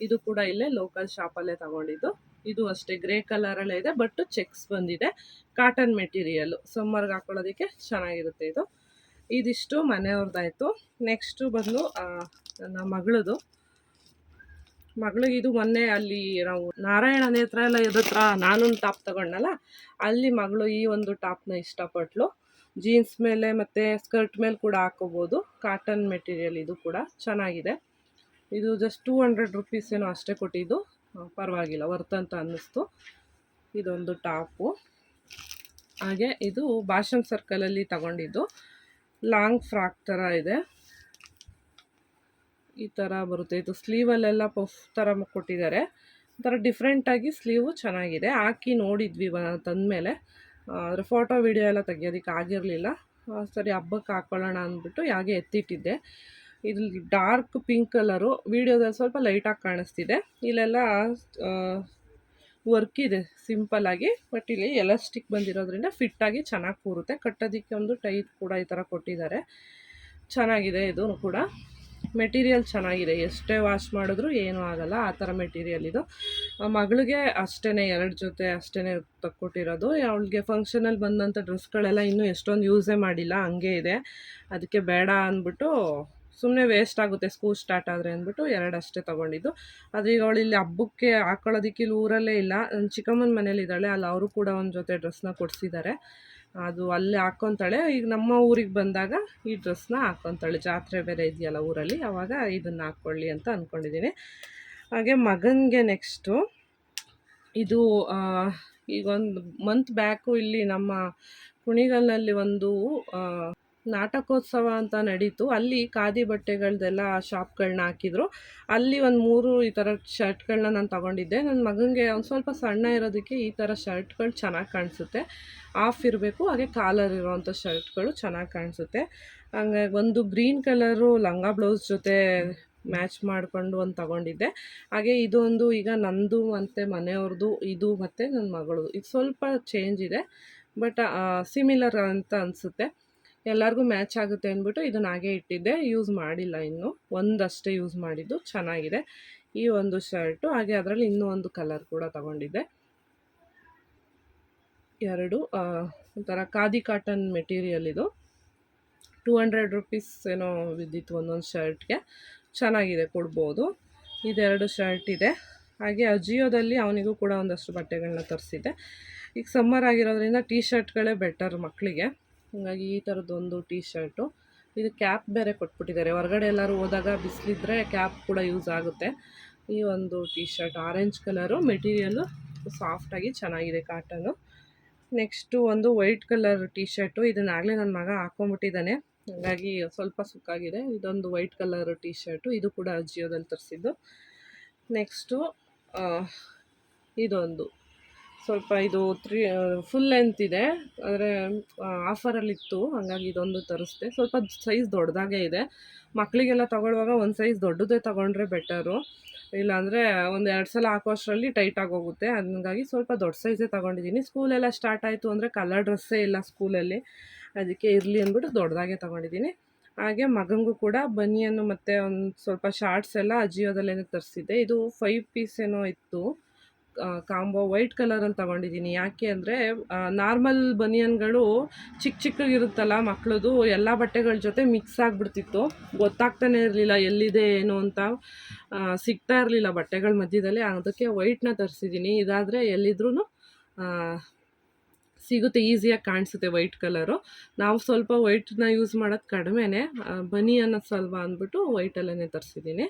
ಇದು ಕೂಡ ಇಲ್ಲೇ ಲೋಕಲ್ ಶಾಪಲ್ಲೇ ತಗೊಂಡಿದ್ದು. ಇದು ಅಷ್ಟೇ ಗ್ರೇ ಕಲರಲ್ಲೇ ಇದೆ ಬಟ್ ಚೆಕ್ಸ್ ಬಂದಿದೆ. ಕಾಟನ್ ಮೆಟೀರಿಯಲ್ಲು ಸಮ್ಮರ್ಗೆ ಹಾಕೊಳ್ಳೋದಕ್ಕೆ ಚೆನ್ನಾಗಿರುತ್ತೆ ಇದು. ಇದಿಷ್ಟು ಮನೆಯವ್ರದ್ದಾಯಿತು ನೆಕ್ಸ್ಟು ಬಂದು ನನ್ನ ಮಗಳದು. ಮಗಳಿಗೆ ಇದು ಮೊನ್ನೆ ಅಲ್ಲಿ ನಾವು ನಾರಾಯಣ ನೇತ್ರ ಎಲ್ಲ ಹತ್ರ ನಾನೊಂದು ಟಾಪ್ ತಗೊಂಡಲ್ಲ ಅಲ್ಲಿ ಮಗಳು ಈ ಒಂದು ಟಾಪ್ನ ಇಷ್ಟಪಟ್ಲು. ಜೀನ್ಸ್ ಮೇಲೆ ಮತ್ತು ಸ್ಕರ್ಟ್ ಮೇಲೆ ಕೂಡ ಹಾಕೋಬೋದು. ಕಾಟನ್ ಮೆಟೀರಿಯಲ್ ಇದು ಕೂಡ ಚೆನ್ನಾಗಿದೆ. ಇದು ಜಸ್ಟ್ ಟೂ ಹಂಡ್ರೆಡ್ ರುಪೀಸ್ ಏನೋ ಅಷ್ಟೇ ಕೊಟ್ಟಿದ್ದು. ಪರವಾಗಿಲ್ಲ ವರ್ತ್ ಅಂತ ಅನ್ನಿಸ್ತು. ಇದೊಂದು ಟಾಪು. ಹಾಗೆ ಇದು ಭಾಷನ್ ಸರ್ಕಲಲ್ಲಿ ತಗೊಂಡಿದ್ದು. ಲಾಂಗ್ ಫ್ರಾಕ್ ಥರ ಇದೆ. ಈ ಥರ ಬರುತ್ತೆ. ಇದು ಸ್ಲೀವಲ್ಲೆಲ್ಲ ಪಫ್ ಥರ ಕೊಟ್ಟಿದ್ದಾರೆ. ಒಂಥರ ಡಿಫ್ರೆಂಟಾಗಿ ಸ್ಲೀವು ಚೆನ್ನಾಗಿದೆ. ಹಾಕಿ ನೋಡಿದ್ವಿ ತಂದಮೇಲೆ. ಆದರೆ ಫೋಟೋ ವಿಡಿಯೋ ಎಲ್ಲ ತೆಗಿಯೋದಕ್ಕೆ ಆಗಿರಲಿಲ್ಲ. ಸರಿ ಹಬ್ಬಕ್ಕೆ ಹಾಕ್ಕೊಳ್ಳೋಣ ಅಂದ್ಬಿಟ್ಟು ಹಾಗೆ ಎತ್ತಿಟ್ಟಿದ್ದೆ. ಇದು ಡಾರ್ಕ್ ಪಿಂಕ್ ಕಲರು ವೀಡಿಯೋದಲ್ಲಿ ಸ್ವಲ್ಪ ಲೈಟಾಗಿ ಕಾಣಿಸ್ತಿದೆ. ಇಲ್ಲೆಲ್ಲ ವರ್ಕ್ ಇದೆ ಸಿಂಪಲ್ಲಾಗಿ ಬಟ್ ಇಲ್ಲಿ ಎಲಾಸ್ಟಿಕ್ ಬಂದಿರೋದ್ರಿಂದ ಫಿಟ್ಟಾಗಿ ಚೆನ್ನಾಗಿ ಕೂರುತ್ತೆ. ಕಟ್ಟೋದಕ್ಕೆ ಒಂದು ಟೈಟ್ ಕೂಡ ಈ ಥರ ಕೊಟ್ಟಿದ್ದಾರೆ. ಚೆನ್ನಾಗಿದೆ ಇದು ಕೂಡ. ಮೆಟೀರಿಯಲ್ ಚೆನ್ನಾಗಿದೆ. ಎಷ್ಟೇ ವಾಶ್ ಮಾಡಿದ್ರು ಏನೂ ಆಗಲ್ಲ. ಆ ಥರ ಮೆಟೀರಿಯಲ್ ಇದು. ಮಗಳಿಗೆ ಅಷ್ಟೇ ಎರಡು ಜೊತೆ ಅಷ್ಟೇ ತಕ್ಕೊಟ್ಟಿರೋದು. ಅವಳಿಗೆ ಫಂಕ್ಷನಲ್ಲಿ ಬಂದಂಥ ಡ್ರೆಸ್ಗಳೆಲ್ಲ ಇನ್ನೂ ಎಷ್ಟೊಂದು ಯೂಸೇ ಮಾಡಿಲ್ಲ. ಹಂಗೆ ಇದೆ. ಅದಕ್ಕೆ ಬೇಡ ಅಂದ್ಬಿಟ್ಟು ಸುಮ್ಮನೆ ವೇಸ್ಟ್ ಆಗುತ್ತೆ. ಸ್ಕೂಲ್ ಸ್ಟಾರ್ಟ್ ಆದರೆ ಅಂದ್ಬಿಟ್ಟು ಎರಡು ಅಷ್ಟೇ ತೊಗೊಂಡಿದ್ದು. ಆದರೆ ಈಗ ಅವಳು ಇಲ್ಲಿ ಹಬ್ಬಕ್ಕೆ ಹಾಕೊಳ್ಳೋದಕ್ಕೆ ಇಲ್ಲಿ ಊರಲ್ಲೇ ಇಲ್ಲ. ನನ್ನ ಚಿಕ್ಕಮ್ಮನ ಮನೇಲಿ ಇದ್ದಾಳೆ ಅಲ್ಲಿ ಅವರು ಕೂಡ ಒಂದು ಜೊತೆ ಡ್ರೆಸ್ನ ಕೊಡಿಸಿದ್ದಾರೆ. ಅದು ಅಲ್ಲಿ ಹಾಕ್ಕೊತಾಳೆ ಈಗ ನಮ್ಮ ಊರಿಗೆ ಬಂದಾಗ ಈ ಡ್ರೆಸ್ನ ಹಾಕ್ಕೊತಾಳೆ ಜಾತ್ರೆ ಬೇರೆ ಇದೆಯಲ್ಲ ಊರಲ್ಲಿ ಆವಾಗ ಇದನ್ನು ಹಾಕ್ಕೊಳ್ಳಿ ಅಂತ ಅಂದ್ಕೊಂಡಿದ್ದೀನಿ ಹಾಗೆ ಮಗನಿಗೆ ನೆಕ್ಸ್ಟು ಇದು ಈಗ ಒಂದು ಮಂತ್ ಬ್ಯಾಕು ಇಲ್ಲಿ ನಮ್ಮ ಕುಣಿಗಲ್ನಲ್ಲಿ ಒಂದು ನಾಟಕೋತ್ಸವ ಅಂತ ನಡೀತು. ಅಲ್ಲಿ ಖಾದಿ ಬಟ್ಟೆಗಳದೆಲ್ಲ ಶಾಪ್ಗಳನ್ನ ಹಾಕಿದ್ರು. ಅಲ್ಲಿ ಒಂದು ಮೂರು ಈ ಥರ ಶರ್ಟ್ಗಳನ್ನ ನಾನು ತಗೊಂಡಿದ್ದೆ. ನನ್ನ ಮಗನಿಗೆ ಒಂದು ಸ್ವಲ್ಪ ಸಣ್ಣ ಇರೋದಕ್ಕೆ ಈ ಥರ ಶರ್ಟ್ಗಳು ಚೆನ್ನಾಗಿ ಕಾಣಿಸುತ್ತೆ. ಆಫ್ ಇರಬೇಕು, ಹಾಗೆ ಕಾಲರ್ ಇರೋವಂಥ ಶರ್ಟ್ಗಳು ಚೆನ್ನಾಗಿ ಕಾಣಿಸುತ್ತೆ. ಹಂಗಾಗಿ ಒಂದು ಗ್ರೀನ್ ಕಲರು ಲಂಗ ಬ್ಲೌಸ್ ಜೊತೆ ಮ್ಯಾಚ್ ಮಾಡಿಕೊಂಡು ಒಂದು ತಗೊಂಡಿದ್ದೆ. ಹಾಗೆ ಇದೊಂದು ಈಗ ನಂದು ಮತ್ತು ಮನೆಯವ್ರದ್ದು ಇದು ಮತ್ತು ನನ್ನ ಮಗಳದು. ಇದು ಸ್ವಲ್ಪ ಚೇಂಜ್ ಇದೆ. ಬಟ್ ಸಿಮಿಲರ್ ಅಂತ ಅನಿಸುತ್ತೆ. ಎಲ್ಲರಿಗೂ ಮ್ಯಾಚ್ ಆಗುತ್ತೆ ಅಂದ್ಬಿಟ್ಟು ಇದನ್ನ ಹಾಗೆ ಇಟ್ಟಿದ್ದೆ. ಯೂಸ್ ಮಾಡಿಲ್ಲ ಇನ್ನು. ಒಂದಷ್ಟೇ ಯೂಸ್ ಮಾಡಿದ್ದು. ಚೆನ್ನಾಗಿದೆ. ಈ ಒಂದು ಶರ್ಟು, ಹಾಗೆ ಅದರಲ್ಲಿ ಇನ್ನೂ ಒಂದು ಕಲರ್ ಕೂಡ ತಗೊಂಡಿದ್ದೆ. ಎರಡು ಒಂಥರ ಖಾದಿ ಕಾಟನ್ ಮೆಟೀರಿಯಲ್ ಇದು. ಟೂ ಹಂಡ್ರೆಡ್ ರುಪೀಸ್ ಏನೋ ಬಿದ್ದಿತ್ತು ಒಂದೊಂದು ಶರ್ಟ್ಗೆ. ಚೆನ್ನಾಗಿದೆ, ಕೊಡ್ಬೋದು. ಇದೆರಡು ಶರ್ಟ್ ಇದೆ. ಹಾಗೆ ಅಜಿಯೋದಲ್ಲಿ ಅವನಿಗೂ ಕೂಡ ಒಂದಷ್ಟು ಬಟ್ಟೆಗಳನ್ನ ತರಿಸಿದ್ದೆ. ಈಗ ಸಮ್ಮರ್ ಆಗಿರೋದ್ರಿಂದ ಟೀ ಶರ್ಟ್ಗಳೇ ಬೆಟರ್ ಮಕ್ಕಳಿಗೆ ಹಾಗಾಗಿ ಈ ಥರದ್ದೊಂದು ಟೀ ಶರ್ಟು ಇದು ಕ್ಯಾಪ್ ಬೇರೆ ಕೊಟ್ಬಿಟ್ಟಿದ್ದಾರೆ. ಹೊರಗಡೆ ಎಲ್ಲರೂ ಹೋದಾಗ ಬಿಸಿಲಿದ್ರೆ ಕ್ಯಾಪ್ ಕೂಡ ಯೂಸ್ ಆಗುತ್ತೆ. ಈ ಒಂದು T shirt orange colour, material ಸಾಫ್ಟಾಗಿ ಚೆನ್ನಾಗಿದೆ ಕಾಟನು. ನೆಕ್ಸ್ಟು ಒಂದು ವೈಟ್ ಕಲರ್ ಟೀ ಶರ್ಟು ಇದನ್ನಾಗಲೇ ನನ್ನ ಮಗ ಹಾಕ್ಕೊಂಬಿಟ್ಟಿದ್ದಾನೆ ಹಾಗಾಗಿ ಸ್ವಲ್ಪ ಸುಕ್ಕಾಗಿದೆ. ಇದೊಂದು ವೈಟ್ ಕಲರ್ ಟೀ ಶರ್ಟು ಇದು ಕೂಡ ಜಿಯೋದಲ್ಲಿ ತರಿಸಿದ್ದು. ನೆಕ್ಸ್ಟು ಇದೊಂದು ಸ್ವಲ್ಪ ಇದು ತ್ರೀ ಫುಲ್ ಲೆಂತ್ ಇದೆ. ಆದರೆ ಆಫರಲ್ಲಿತ್ತು ಹಾಗಾಗಿ ಇದೊಂದು ತರಿಸ್ದೆ. ಸ್ವಲ್ಪ ಸೈಜ್ ದೊಡ್ಡದಾಗೇ ಇದೆ. ಮಕ್ಕಳಿಗೆಲ್ಲ ತಗೊಳ್ಳುವಾಗ ಒಂದು ಸೈಜ್ ದೊಡ್ಡದೇ ತೊಗೊಂಡ್ರೆ ಬೆಟರು ಇಲ್ಲಾಂದರೆ ಒಂದು ಎರಡು ಸಲ ಹಾಕೋ ಅಷ್ಟರಲ್ಲಿ ಟೈಟ್ ಆಗೋಗುತ್ತೆ. ಹಂಗಾಗಿ ಸ್ವಲ್ಪ ದೊಡ್ಡ ಸೈಜೇ ತೊಗೊಂಡಿದ್ದೀನಿ. ಸ್ಕೂಲೆಲ್ಲ ಸ್ಟಾರ್ಟ್ ಆಯಿತು ಅಂದರೆ ಕಲರ್ ಡ್ರೆಸ್ಸೇ ಇಲ್ಲ ಸ್ಕೂಲಲ್ಲಿ ಅದಕ್ಕೆ ಇರಲಿ ಅಂದ್ಬಿಟ್ಟು ದೊಡ್ಡದಾಗೆ ತಗೊಂಡಿದ್ದೀನಿ. ಹಾಗೆ ಮಗನಿಗೂ ಕೂಡ ಬನಿಯನ್ನು ಮತ್ತು ಒಂದು ಸ್ವಲ್ಪ ಶಾರ್ಟ್ಸ್ ಎಲ್ಲ ಅಜಿಯೋದಲ್ಲೇ ತರಿಸಿದ್ದೆ. ಇದು ಫೈವ್ ಪೀಸ್ ಏನೋ ಇತ್ತು. ಕಾಂಬೋ ವೈಟ್ ಕಲರಲ್ಲಿ ತಗೊಂಡಿದ್ದೀನಿ. ಯಾಕೆ ಅಂದರೆ ನಾರ್ಮಲ್ ಬನಿಯನ್ಗಳು ಚಿಕ್ಕ ಚಿಕ್ಕಗಿರುತ್ತಲ್ಲ ಮಕ್ಕಳದು ಎಲ್ಲ ಬಟ್ಟೆಗಳ ಜೊತೆ ಮಿಕ್ಸ್ ಆಗಿಬಿಡ್ತಿತ್ತು. ಗೊತ್ತಾಗ್ತಾನೆ ಇರಲಿಲ್ಲ ಎಲ್ಲಿದೆ, ಏನು ಅಂತ. ಸಿಗ್ತಾ ಇರಲಿಲ್ಲ ಬಟ್ಟೆಗಳ ಮಧ್ಯದಲ್ಲಿ. ಅದಕ್ಕೆ ವೈಟ್ನ ತರಿಸಿದ್ದೀನಿ. ಇದಾದರೆ ಎಲ್ಲಿದ್ರೂ ಸಿಗುತ್ತೆ, ಈಸಿಯಾಗಿ ಕಾಣಿಸುತ್ತೆ ವೈಟ್ ಕಲರು. ನಾವು ಸ್ವಲ್ಪ ವೈಟ್ನ ಯೂಸ್ ಮಾಡೋದು ಕಡಿಮೆನೇ ಬನಿ ಅನ್ನೋದು ಸ್ವಲ್ಪ ಅಂದ್ಬಿಟ್ಟು ವೈಟಲ್ಲೇ ತರಿಸಿದ್ದೀನಿ.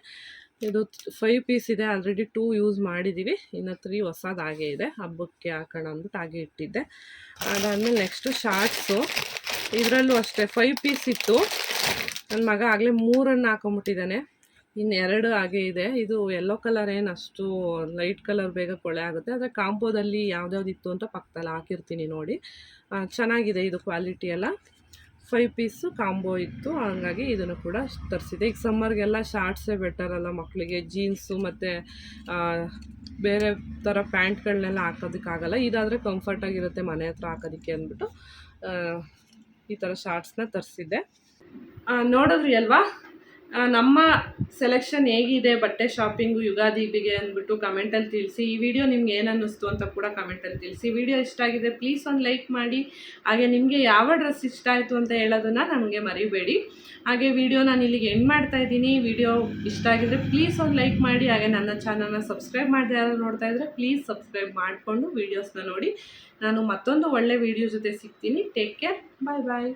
ಇದು ಫೈವ್ ಪೀಸ್ ಇದೆ ಆಲ್ರೆಡಿ ಟೂ ಯೂಸ್ ಮಾಡಿದ್ದೀವಿ ಇನ್ನು ತ್ರೀ ಹೊಸದಾಗೆ ಇದೆ. ಹಬ್ಬಕ್ಕೆ ಹಾಕೋಣ ಅಂದ್ಬಿಟ್ಟು ಹಾಗೆ ಇಟ್ಟಿದ್ದೆ. ಅದಾದಮೇಲೆ ನೆಕ್ಸ್ಟು ಶಾರ್ಟ್ಸು ಇದರಲ್ಲೂ ಅಷ್ಟೇ ಫೈವ್ ಪೀಸ್ ಇತ್ತು. ನನ್ನ ಮಗ ಆಗಲೇ ಮೂರನ್ನು ಹಾಕೊಂಬಿಟ್ಟಿದ್ದಾನೆ. ಇನ್ನು ಎರಡು ಹಾಗೆ ಇದೆ. ಇದು ಯೆಲ್ಲೋ ಕಲರ್ ಏನು ಅಷ್ಟು ಲೈಟ್ ಕಲರ್ ಬೇಗ ಕೊಳೆ ಆಗುತ್ತೆ. ಆದರೆ ಕಾಂಬೋದಲ್ಲಿ ಯಾವ್ದು ಇತ್ತು ಅಂತ ಪಕ್ಕದಲ್ಲಿ ಹಾಕಿರ್ತೀನಿ ನೋಡಿ. ಚೆನ್ನಾಗಿದೆ ಇದು ಕ್ವಾಲಿಟಿ ಎಲ್ಲ. ಫೈವ್ ಪೀಸು ಕಾಂಬೋ ಇತ್ತು, ಹಂಗಾಗಿ ಇದನ್ನು ಕೂಡ ತರಿಸಿದೆ. ಈಗ ಸಮ್ಮರ್ಗೆಲ್ಲ ಶಾರ್ಟ್ಸೇ ಬೆಟರ್ ಅಲ್ಲ ಮಕ್ಕಳಿಗೆ ಜೀನ್ಸು ಮತ್ತು ಬೇರೆ ಥರ ಪ್ಯಾಂಟ್ಗಳನ್ನೆಲ್ಲ ಹಾಕೋದಕ್ಕಾಗಲ್ಲ. ಇದಾದರೆ ಕಂಫರ್ಟಾಗಿರುತ್ತೆ ಮನೆ ಹತ್ರ ಹಾಕೋದಕ್ಕೆ ಅಂದ್ಬಿಟ್ಟು ಈ ಥರ ಶಾರ್ಟ್ಸ್ನ ತರಿಸಿದ್ದೆ. ನೋಡಿದ್ರಿ ಅಲ್ವಾ? ನಮ್ಮ ಸೆಲೆಕ್ಷನ್ ಹೇಗಿದೆ ಬಟ್ಟೆ ಶಾಪಿಂಗು ಯುಗಾದಿಗೆ ಅಂದ್ಬಿಟ್ಟು ಕಮೆಂಟಲ್ಲಿ ತಿಳಿಸಿ. ಈ ವಿಡಿಯೋ ನಿಮ್ಗೆ ಏನು ಅನ್ನಿಸ್ತು ಅಂತ ಕೂಡ ಕಮೆಂಟಲ್ಲಿ ತಿಳಿಸಿ. ವಿಡಿಯೋ ಇಷ್ಟ ಆಗಿದೆ ಪ್ಲೀಸ್ ಒಂದು ಲೈಕ್ ಮಾಡಿ. ಹಾಗೆ ನಿಮಗೆ ಯಾವ ಡ್ರೆಸ್ ಇಷ್ಟ ಆಯಿತು ಅಂತ ಹೇಳೋದನ್ನು ನಮಗೆ ಮರಿಬೇಡಿ. ಹಾಗೆ ವಿಡಿಯೋ ನಾನು ಇಲ್ಲಿಗೆ ಎಂಡ್ ಮಾಡ್ತಾ ಇದ್ದೀನಿ. ವಿಡಿಯೋ ಇಷ್ಟ ಆಗಿದ್ರೆ ಪ್ಲೀಸ್ ಒಂದು ಲೈಕ್ ಮಾಡಿ. ಹಾಗೆ ನನ್ನ ಚಾನಲ್ನ ಸಬ್ಸ್ಕ್ರೈಬ್ ಮಾಡಿದೆ ಯಾರು ನೋಡ್ತಾ ಇದ್ದರೆ ಪ್ಲೀಸ್ ಸಬ್ಸ್ಕ್ರೈಬ್ ಮಾಡಿಕೊಂಡು ವೀಡಿಯೋಸ್ನ ನೋಡಿ. ನಾನು ಮತ್ತೊಂದು ಒಳ್ಳೆ ವಿಡಿಯೋ ಜೊತೆ ಸಿಗ್ತೀನಿ. ಟೇಕ್ ಕೇರ್ ಬಾಯ್ ಬಾಯ್